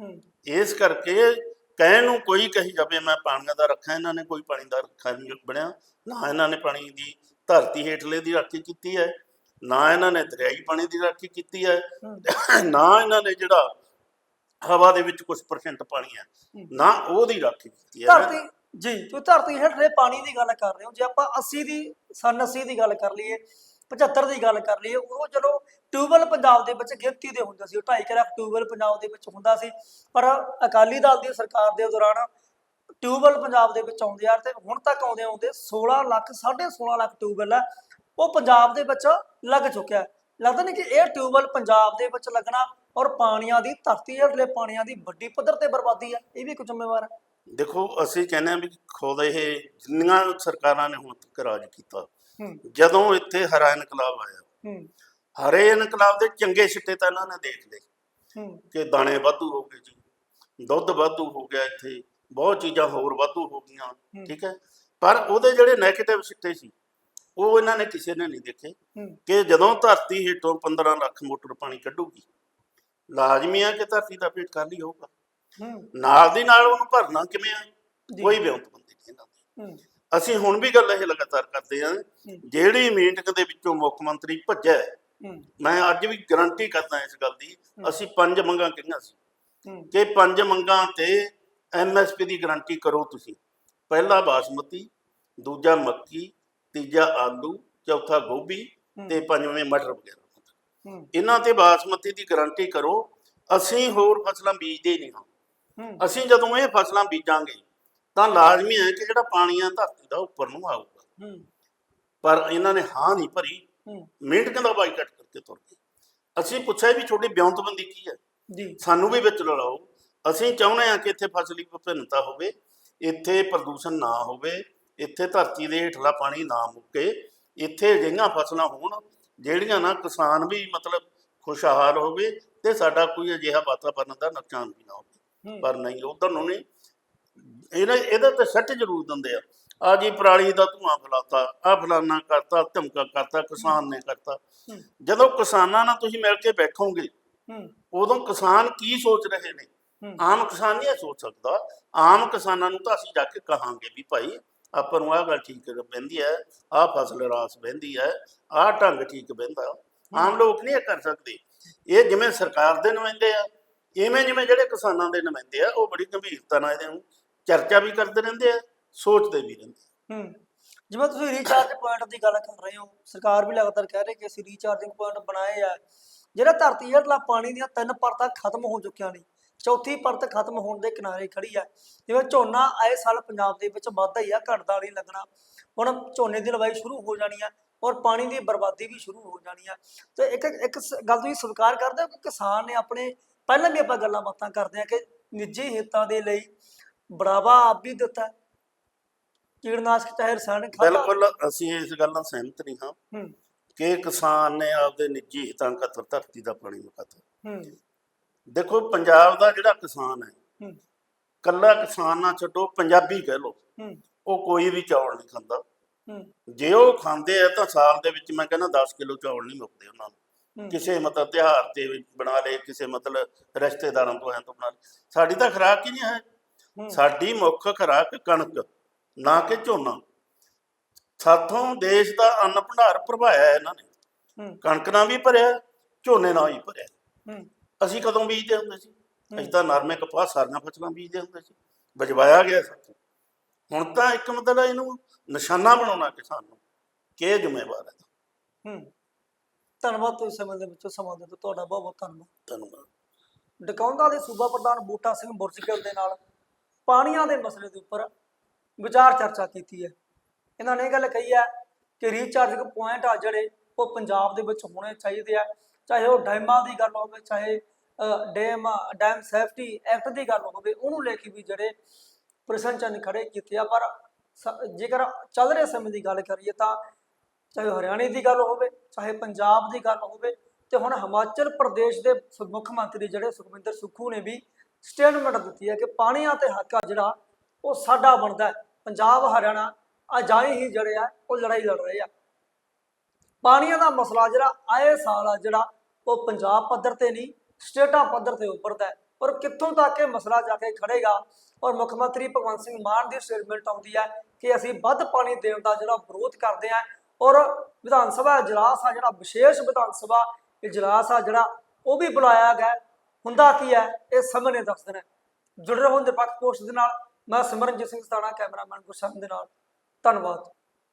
ਹੂੰ। ਇਸ ਕਰਕੇ ਕਹਿਣ ਨੂੰ ਕੋਈ ਕਹੀ ਜਾਵੇ ਮੈਂ ਪਾਣੀਆਂ ਦਾ ਰੱਖਾਂ ਇਹਨਾਂ ਨੇ ਕੋਈ ਪਾਣੀ ਦਾ ਰੱਖਾ ਨਹੀਂ ਬਣਿਆ। ਨਾ ਇਹਨਾਂ ਨੇ ਪਾਣੀ ਦੀ ਧਰਤੀ ਹੇਠਲੇ ਦੀ ਰਾਖੀ ਕੀਤੀ ਹੈ ਨਾ ਇਹਨਾਂ ਨੇ ਦਰਿਆਈ ਪਾਣੀ ਦੀ ਰਾਖੀ ਕੀਤੀ ਹੈ ਹੂੰ। ਨਾ ਇਹਨਾਂ ਨੇ ਜਿਹੜਾ ਹਵਾ ਦੇ ਵਿੱਚ ਕੁਝ ਪਰਸੈਂਟ ਪਾਣੀ ਹੈ। ਨਾ ਉਹਦੀ ਰਾਖੀ ਕੀਤੀ ਹੈ। ਧਰਤੀ ਜੀ। ਤੁਸੀਂ ਧਰਤੀ ਹੇਠਲੇ ਪਾਣੀ ਦੀ ਗੱਲ ਕਰ ਰਹੇ ਹੋ। ਜੇ ਆਪਾਂ 80 ਦੀ, ਸਨ 80 ਦੀ ਗੱਲ ਕਰ ਲਈਏ 75 ਦੀ ਗੱਲ ਕਰ ਲਈਏ, ਉਹ ਚਲੋ ਟਿਊਬਵੈਲ ਪੰਜਾਬ ਦੇ ਵਿੱਚ ਗਿਣਤੀ ਦੇ ਹੁੰਦੇ ਸੀ। 2.5 ਲੱਖ ਟਿਊਬਵੈਲ ਪੰਜਾਬ ਦੇ ਵਿੱਚ ਹੁੰਦਾ ਸੀ। ਪਰ ਅਕਾਲੀ ਦਲ ਦੀ ਸਰਕਾਰ ਦੇ ਦੌਰਾਨ ਟਿਊਬਵੈਲ ਪੰਜਾਬ ਦੇ ਵਿੱਚ ਆਉਂਦੇ ਆ ਤੇ ਹੁਣ ਤੱਕ ਆਉਂਦੇ ਆਉਂਦੇ 16 ਲੱਖ 16.5 ਲੱਖ ਟਿਊਬਵੈਲ ਹੈ। ਉਹ ਪੰਜਾਬ ਦੇ ਵਿੱਚ ਲੱਗ ਚੁੱਕਿਆ ਲੱਗਦਾ ਨਹੀਂ ਕਿ ਇਹ ਟਿਊਬਵੈਲ ਪੰਜਾਬ ਦੇ ਵਿੱਚ ਲੱਗਣਾ ਔਰ ਪਾਣੀਆਂ ਦੀ, ਧਰਤੀ ਹੇਠਲੇ ਪਾਣੀਆਂ ਦੀ ਵੱਡੀ ਪੱਧਰ ਤੇ ਬਰਬਾਦੀ ਹੈ। ਇਹ ਵੀ ਇੱਕ ਜ਼ਿੰਮੇਵਾਰ ਹੈ। ਦੇਖੋ ਅਸੀਂ ਕਹਿੰਦੇ ਹਾਂ ਵੀ ਖੁਦ ਇਹ ਜਿੰਨੀਆਂ ਸਰਕਾਰਾਂ ਨੇ ਹੁਣ ਤੱਕ ਰਾਜ ਕੀਤਾ ਜਦੋਂ ਇੱਥੇ ਹਰਾ ਇਨਕਲਾਬ ਆਇਆ ਹਰੇ ਇਨਕਲਾਬ ਦੇ ਚੰਗੇ ਸਿੱਟੇ ਤਾਂ ਇਹਨਾਂ ਨੇ ਦੇਖ ਲਏ ਕਿ ਦਾਣੇ ਵਾਧੂ ਹੋ ਗਏ ਜੀ ਦੁੱਧ ਵਾਧੂ ਹੋ ਗਿਆ ਇੱਥੇ ਬਹੁਤ ਚੀਜ਼ਾਂ ਹੋਰ ਵਾਧੂ ਹੋ ਗਈਆਂ ਠੀਕ ਹੈ? ਪਰ ਉਹਦੇ ਜਿਹੜੇ 네ਗੇਟਿਵ ਸਿੱਟੇ ਸੀ ਉਹ ਇਹਨਾਂ ਨੇ ਕਿਸੇ ਨੇ ਨਹੀਂ ਦੇਖੇ ਕਿ ਜਦੋਂ ਧਰਤੀ ਹੇਠੋਂ 15 ਲੱਖ ਮੋਟਰ ਪਾਣੀ ਕੱਢੂਗੀ ਲਾਜ਼ਮੀ ਆ ਕਿ ਧਰਤੀ ਦਾ ਪੇਟ ਖਾਲੀ ਹੋਊਗਾ? ਨਾਲ ਦੀ ਨਾਲ ਉਹਨੂੰ ਭਰਨਾ ਕਿਵੇਂ ਆ। ਕੋਈ ਵਿਉਂਤਬੰਦੀ ਨਹੀਂ ਇਹਨਾਂ ਦੀ। ਅਸੀਂ ਹੁਣ ਵੀ ਗੱਲ ਇਹ ਲਗਾਤਾਰ ਕਰਦੇ ਹਾਂ ਜਿਹੜੀ ਮੀਟਿੰਗ ਦੇ ਵਿੱਚੋਂ ਮੁੱਖ ਮੰਤਰੀ ਭੱਜਿਆ ਮੈਂ ਅੱਜ ਵੀ ਗਾਰੰਟੀ ਕਰਦਾ ਇਸ ਗੱਲ ਦੀ ਅਸੀਂ ਪੰਜ ਮੰਗਾਂ ਕਹੀਆਂ ਸੀ। ਕਿ ਪੰਜ ਮੰਗਾਂ ਤੇ ਐਮਐਸਪੀ ਦੀ ਗਾਰੰਟੀ ਕਰੋ ਤੁਸੀਂ। ਪਹਿਲਾ ਬਾਸਮਤੀ ਦੂਜਾ ਮੱਕੀ ਤੀਜਾ ਆਲੂ ਚੌਥਾ ਗੋਭੀ ਤੇ ਪੰਜਵੇਂ ਮਟਰ ਵਗੈਰਾ। ਇਹਨਾਂ ਤੇ ਬਾਸਮਤੀ ਦੀ ਗਾਰੰਟੀ ਕਰੋ ਅਸੀਂ ਹੋਰ ਫਸਲਾਂ ਬੀਜਦੇ ਨਹੀਂ ਹੂੰ। ਅਸੀਂ ਜਦੋਂ ਇਹ ਫਸਲਾਂ ਬੀਜਾਂਗੇ ਤਾਂ ਲਾਜ਼ਮੀ ਹੈ ਕਿ ਜਿਹੜਾ ਪਾਣੀ ਆ ਧਰਤੀ ਦਾ ਉੱਪਰ ਨੂੰ ਆਊਗਾ। ਪਰ ਇਹਨਾਂ ਨੇ ਹਾਂ ਨਹੀਂ ਭਰੀ। ਹੂੰ। ਮਿੰਟ ਦਾ ਬਾਈਕਾਟ ਕਰਕੇ ਤੁਰ ਗਏ। ਅਸੀਂ ਪੁੱਛਿਆ ਵੀ ਤੁਹਾਡੀ ਬਿਉਂਤਬੰਦੀ ਕੀ ਹੈ? ਜੀ। ਸਾਨੂੰ ਵੀ ਵਿੱਚ ਰਲਾਓ। ਅਸੀਂ ਚਾਹੁੰਦੇ ਹਾਂ ਕਿ ਇੱਥੇ ਫਸਲੀ ਵਿਭਿੰਨਤਾ ਹੋਵੇ ਇੱਥੇ ਪ੍ਰਦੂਸ਼ਣ ਨਾ ਹੋਵੇ ਇੱਥੇ ਧਰਤੀ ਦੇ ਹੇਠਲਾ ਪਾਣੀ ਨਾ ਮੁੱਕੇ ਇੱਥੇ ਅਜਿਹੀਆਂ ਫਸਲਾਂ ਹੋਣ ਜਿਹੜੀਆਂ ਨਾ ਕਿਸਾਨ ਵੀ ਮਤਲਬ ਖੁਸ਼ਹਾਲ ਹੋਵੇ ਤੇ ਸਾਡਾ ਕੋਈ ਅਜਿਹਾ ਵਾਤਾਵਰਨ ਦਾ ਨੁਕਸਾਨ ਵੀ ਨਾ ਹੋਵੇ। ਪਰ ਨਹੀਂ ਉਧਰ ਨੂੰ ਨਹੀਂ। ਇਹਨਾਂ ਇਹਦੇ ਤੇ ਸੱਟ ਜ਼ਰੂਰ ਦਿੰਦੇ ਆ। ਆ ਜੀ ਪਰਾਲੀ ਦਾ ਧੂਆਂ ਫਲਾਤਾ ਆ ਫਲਾਨਾ ਕਰਤਾ ਧਮਕਾ ਕਰਤਾ ਕਿਸਾਨ ਨੇ ਕਰਤਾ। ਜਦੋਂ ਕਿਸਾਨਾਂ ਨਾਲ ਤੁਸੀਂ ਮਿਲ ਕੇ ਬੈਠੋਗੇ ਉਦੋਂ ਕਿਸਾਨ ਕੀ ਸੋਚ ਰਹੇ ਨੇ। ਆਮ ਕਿਸਾਨ ਨਹੀਂ ਸੋਚ ਸਕਦਾ। ਆਮ ਕਿਸਾਨਾਂ ਨੂੰ ਤਾਂ ਅਸੀਂ ਜਾ ਕੇ ਕਹਾਂਗੇ ਵੀ ਭਾਈ ਆਪਾਂ ਨੂੰ ਆਹ ਗੱਲ ਠੀਕ ਬਹਿੰਦੀ ਹੈ ਆਹ ਫਸਲ ਰਾਸ ਬਹਿੰਦੀ ਹੈ ਆਹ ਢੰਗ ਠੀਕ ਬਹਿੰਦਾ। ਆਮ ਲੋਕ ਨਹੀਂ ਇਹ ਕਰ ਸਕਦੇ। ਇਹ ਜਿਵੇਂ ਸਰਕਾਰ ਦੇ ਨੁਮਾਇੰਦੇ ਆ ਇਵੇਂ ਜਿਵੇਂ ਜਿਹੜੇ ਕਿਸਾਨਾਂ ਦੇ ਨੁਮਾਇੰਦੇ ਆ, ਉਹ ਬੜੀ ਗੰਭੀਰਤਾ ਨਾਲ ਇਹਦੇ ਨੂੰ ਚਰਚਾ ਵੀ ਕਰਦੇ ਰਹਿੰਦੇ ਆ, ਸੋਚਦੇ ਵੀ ਰਹਿੰਦੇ ਹੂੰ, ਜਿਵੇਂ ਤੁਸੀਂ ਰੀਚਾਰਜ ਪੁਆਇੰਟ ਦੀ ਗੱਲ ਕਰ ਰਹੇ ਹੋ, ਸਰਕਾਰ ਵੀ ਲਗਾਤਾਰ ਕਹਿ ਰਹੀ ਕਿ ਅਸੀਂ ਰੀਚਾਰਜਿੰਗ ਪੁਆਇੰਟ ਬਣਾਏ ਆ। ਜਿਹੜਾ ਧਰਤੀ ਹੇਠਲਾ ਪਾਣੀ ਦੀਆਂ ਤਿੰਨ ਪਰਤਾਂ ਖਤਮ ਹੋ ਚੁੱਕੀਆਂ ਨੇ, ਚੌਥੀ ਪਰਤ ਖਤਮ ਹੋਣ ਦੇ ਕਿਨਾਰੇ ਖੜੀ ਆ। ਜਿਵੇਂ ਝੋਨਾ ਆਏ ਸਾਲ ਪੰਜਾਬ ਦੇ ਵਿੱਚ ਵੱਧਦਾ ਹੀ ਆ, ਘਟਦਾ ਨਹੀਂ ਲੱਗਣਾ। ਹੁਣ ਝੋਨੇ ਦੀ ਲਵਾਈ ਸ਼ੁਰੂ ਹੋ ਜਾਣੀ ਆ ਔਰ ਪਾਣੀ ਦੀ ਬਰਬਾਦੀ ਵੀ ਸ਼ੁਰੂ ਹੋ ਜਾਣੀ ਆ। ਤੇ ਇੱਕ ਇੱਕ ਗੱਲ ਤੁਸੀਂ ਸਵੀਕਾਰ ਕਰਦੇ ਹੋ ਕਿ ਕਿਸਾਨ ਨੇ ਆਪਣੇ ਪਹਿਲਾਂ ਵੀ ਆਪਾਂ ਗੱਲਾਂ ਬਾਤਾਂ ਕਰਦੇ ਆ ਕਿ ਨਿੱਜੀ ਹਿੱਤਾਂ ਦੇ ਲਈ ਬੜਾਵਾ ਆਪ ਵੀ ਦਿੱਤਾ ਹੈ। ਕੀਟਨਾਸ਼ਕ ਚਾਹੇ ਰਸਾਇਣਿਕ ਖਾਦਾਂ। ਬਿਲਕੁਲ ਅਸੀਂ ਇਸ ਗੱਲ ਨਾਲ ਸਹਿਮਤ ਨਹੀਂ ਹਾਂ ਹੂੰ। ਕਿ ਕਿਸਾਨ ਨੇ ਆਪਦੇ ਨਿੱਜੀ ਹਿੱਤਾਂ ਖਾਤਰ ਧਰਤੀ ਦਾ ਪਾਣੀ ਮੁਕਾਤਾ ਹੂੰ। ਦੇਖੋ ਪੰਜਾਬ ਦਾ ਜਿਹੜਾ ਕਿਸਾਨ ਹੈ ਹੂੰ। ਕੱਲਾ ਕਿਸਾਨ ਨਾ ਛੱਡੋ ਪੰਜਾਬੀ ਕਹਿ ਹੂੰ। ਉਹ ਕੋਈ ਵੀ ਚੌਲ ਨਹੀਂ ਖਾਂਦਾ। ਜੇ ਉਹ ਖਾਂਦੇ ਆ ਤਾਂ ਸਾਲ ਦੇ ਵਿੱਚ ਮੈਂ ਕਹਿੰਦਾ 10 ਕਿਲੋ ਚੌਲ ਨਹੀਂ ਮੁੱਕਦੇ ਉਹਨਾਂ ਨੂੰ। ਕਿਸੇ ਮਤਲਬ ਤਿਉਹਾਰ ਤੇ ਬਣਾ ਲਏ ਕਿਸੇ ਮਤਲਬ ਰਿਸ਼ਤੇਦਾਰਾਂ ਤੋਂ ਐ ਤੋਂ ਬਣਾ ਲਏ। ਸਾਡੀ ਤਾਂ ਖੁਰਾਕ ਹੀ ਨਹੀਂ ਹੈ। ਸਾਡੀ ਮੁੱਖ ਖੁਰਾਕ ਕਣਕ ਨਾ ਕਿ ਝੋਨਾ। ਸਾਥੋਂ ਦੇਸ਼ ਦਾ ਅੰਨ ਭੰਡਾਰ ਭਰਵਾਇਆ ਇਹਨਾਂ ਨੇ। ਕਣਕ ਨਾਲ ਵੀ ਭਰਿਆ ਝੋਨੇ ਨਾਲ ਵੀ ਭਰਿਆ। ਅਸੀਂ ਕਦੋਂ ਬੀਜਦੇ ਹੁੰਦੇ ਸੀ? ਅਸੀਂ ਤਾਂ ਨਰਮੇ ਕਪਾਹ ਸਾਰੀਆਂ ਫਸਲਾਂ ਬੀਜਦੇ ਹੁੰਦੇ ਸੀ। ਬਜਵਾਇਆ ਗਿਆ ਸਾਥੋਂ। ਹੁਣ ਤਾਂ ਇੱਕ ਮਤਲਬ ਇਹਨੂੰ ਨਿਸ਼ਾਨਾ ਬਣਾਉਣਾ ਕਿਸਾਨ ਨੂੰ। ਕਿ ਜ਼ਿੰਮੇਵਾਰ ਹੈ। ਹੂੰ। ਧੰਨਵਾਦ ਤੁਸੀਂ ਸਮੇਂ ਦੇ ਵਿੱਚੋਂ ਸਮਾਂ ਦਿੱਤਾ ਤੁਹਾਡਾ ਬਹੁਤ ਬਹੁਤ ਧੰਨਵਾਦ। ਧੰਨਵਾਦ। ਡਕੌਂਦਾ ਦੇ ਸੂਬਾ ਪ੍ਰਧਾਨ ਬੂਟਾ ਸਿੰਘ ਬੁਰਜਕਲ ਦੇ ਨਾਲ ਪਾਣੀਆਂ ਦੇ ਮਸਲੇ ਦੇ ਉੱਪਰ ਵਿਚਾਰ ਚਰਚਾ ਕੀਤੀ ਹੈ। ਇਹਨਾਂ ਨੇ ਇਹ ਗੱਲ ਕਹੀ ਹੈ ਕਿ ਰੀਚਾਰਜਿੰਗ ਪੁਆਇੰਟ ਆ ਜਿਹੜੇ ਉਹ ਪੰਜਾਬ ਦੇ ਵਿੱਚ ਹੋਣੇ ਚਾਹੀਦੇ ਆ ਚਾਹੇ ਉਹ ਡੈਮਾਂ ਦੀ ਗੱਲ ਹੋਵੇ ਚਾਹੇ ਡੈਮ ਡੈਮ ਸੇਫਟੀ ਐਕਟ ਦੀ ਗੱਲ ਹੋਵੇ ਉਹਨੂੰ ਲੈ ਕੇ ਵੀ ਜਿਹੜੇ ਪ੍ਰਸ਼ਨ ਚੰਨ ਖੜੇ ਕੀਤੇ ਆ। ਪਰ ਜੇਕਰ ਚੱਲ ਰਹੇ ਸਮੇਂ ਦੀ ਗੱਲ ਕਰੀਏ ਤਾਂ ਚਾਹੇ ਹਰਿਆਣੇ ਦੀ ਗੱਲ ਹੋਵੇ, ਚਾਹੇ ਪੰਜਾਬ ਦੀ ਗੱਲ ਹੋਵੇ ਤੇ ਹੁਣ ਹਿਮਾਚਲ ਪ੍ਰਦੇਸ਼ ਦੇ ਮੁੱਖ ਮੰਤਰੀ ਜਿਹੜੇ ਸੁਖਵਿੰਦਰ ਸੁੱਖੂ ਨੇ ਵੀ ਸਟੇਟਮੈਂਟ ਦਿੱਤੀ ਹੈ ਕਿ ਪਾਣੀਆਂ ਤੇ ਹੱਕ ਆ ਜਿਹੜਾ ਉਹ ਸਾਡਾ ਬਣਦਾ ਪੰਜਾਬ, ਹਰਿਆਣਾ ਅਜਾਈ ਹੀ ਜਿਹੜੇ ਆ, ਉਹ ਲੜਾਈ ਲੜ ਰਹੇ ਆ। ਪਾਣੀਆਂ ਦਾ ਮਸਲਾ ਜਿਹੜਾ ਆਏ ਸਾਲ ਆ ਜਿਹੜਾ ਉਹ ਪੰਜਾਬ ਪੱਧਰ ਤੇ ਨਹੀਂ, ਸਟੇਟਾਂ ਪੱਧਰ ਤੇ ਉੱਪਰਦਾ ਹੈ। ਔਰ ਕਿੱਥੋਂ ਤੱਕ ਇਹ ਮਸਲਾ ਜਾ ਕੇ ਖੜੇਗਾ? ਔਰ ਮੁੱਖ ਮੰਤਰੀ ਭਗਵੰਤ ਸਿੰਘ ਮਾਨ ਦੀ ਸਟੇਟਮੈਂਟ ਆਉਂਦੀ ਹੈ ਕਿ ਅਸੀਂ ਵੱਧ ਪਾਣੀ ਦੇਣ ਦਾ ਜਿਹੜਾ ਵਿਰੋਧ ਕਰਦੇ ਆ ਔਰ ਵਿਧਾਨ ਸਭਾ ਇਜਲਾਸ ਆ ਜਿਹੜਾ, ਵਿਸ਼ੇਸ਼ ਵਿਧਾਨ ਸਭਾ ਇਜਲਾਸ ਆ ਜਿਹੜਾ, ਉਹ ਵੀ ਬੁਲਾਇਆ ਗਿਆ। ਹੁੰਦਾ ਕੀ ਹੈ? ਇਹ ਸਾਹਮਣੇ ਦੱਸ ਦੇਣਾ। ਜੁੜ ਰਹੋ ਪੱਖ ਪੋਸਟ ਦੇ ਨਾਲ। ਮੈਂ ਸਿਮਰਨਜੀਤ ਸਿੰਘ ਸਤਾਣਾ, ਕੈਮਰਾਮੈਨ ਗੁਰਸ਼ਨ ਦੇ ਨਾਲ। ਧੰਨਵਾਦ।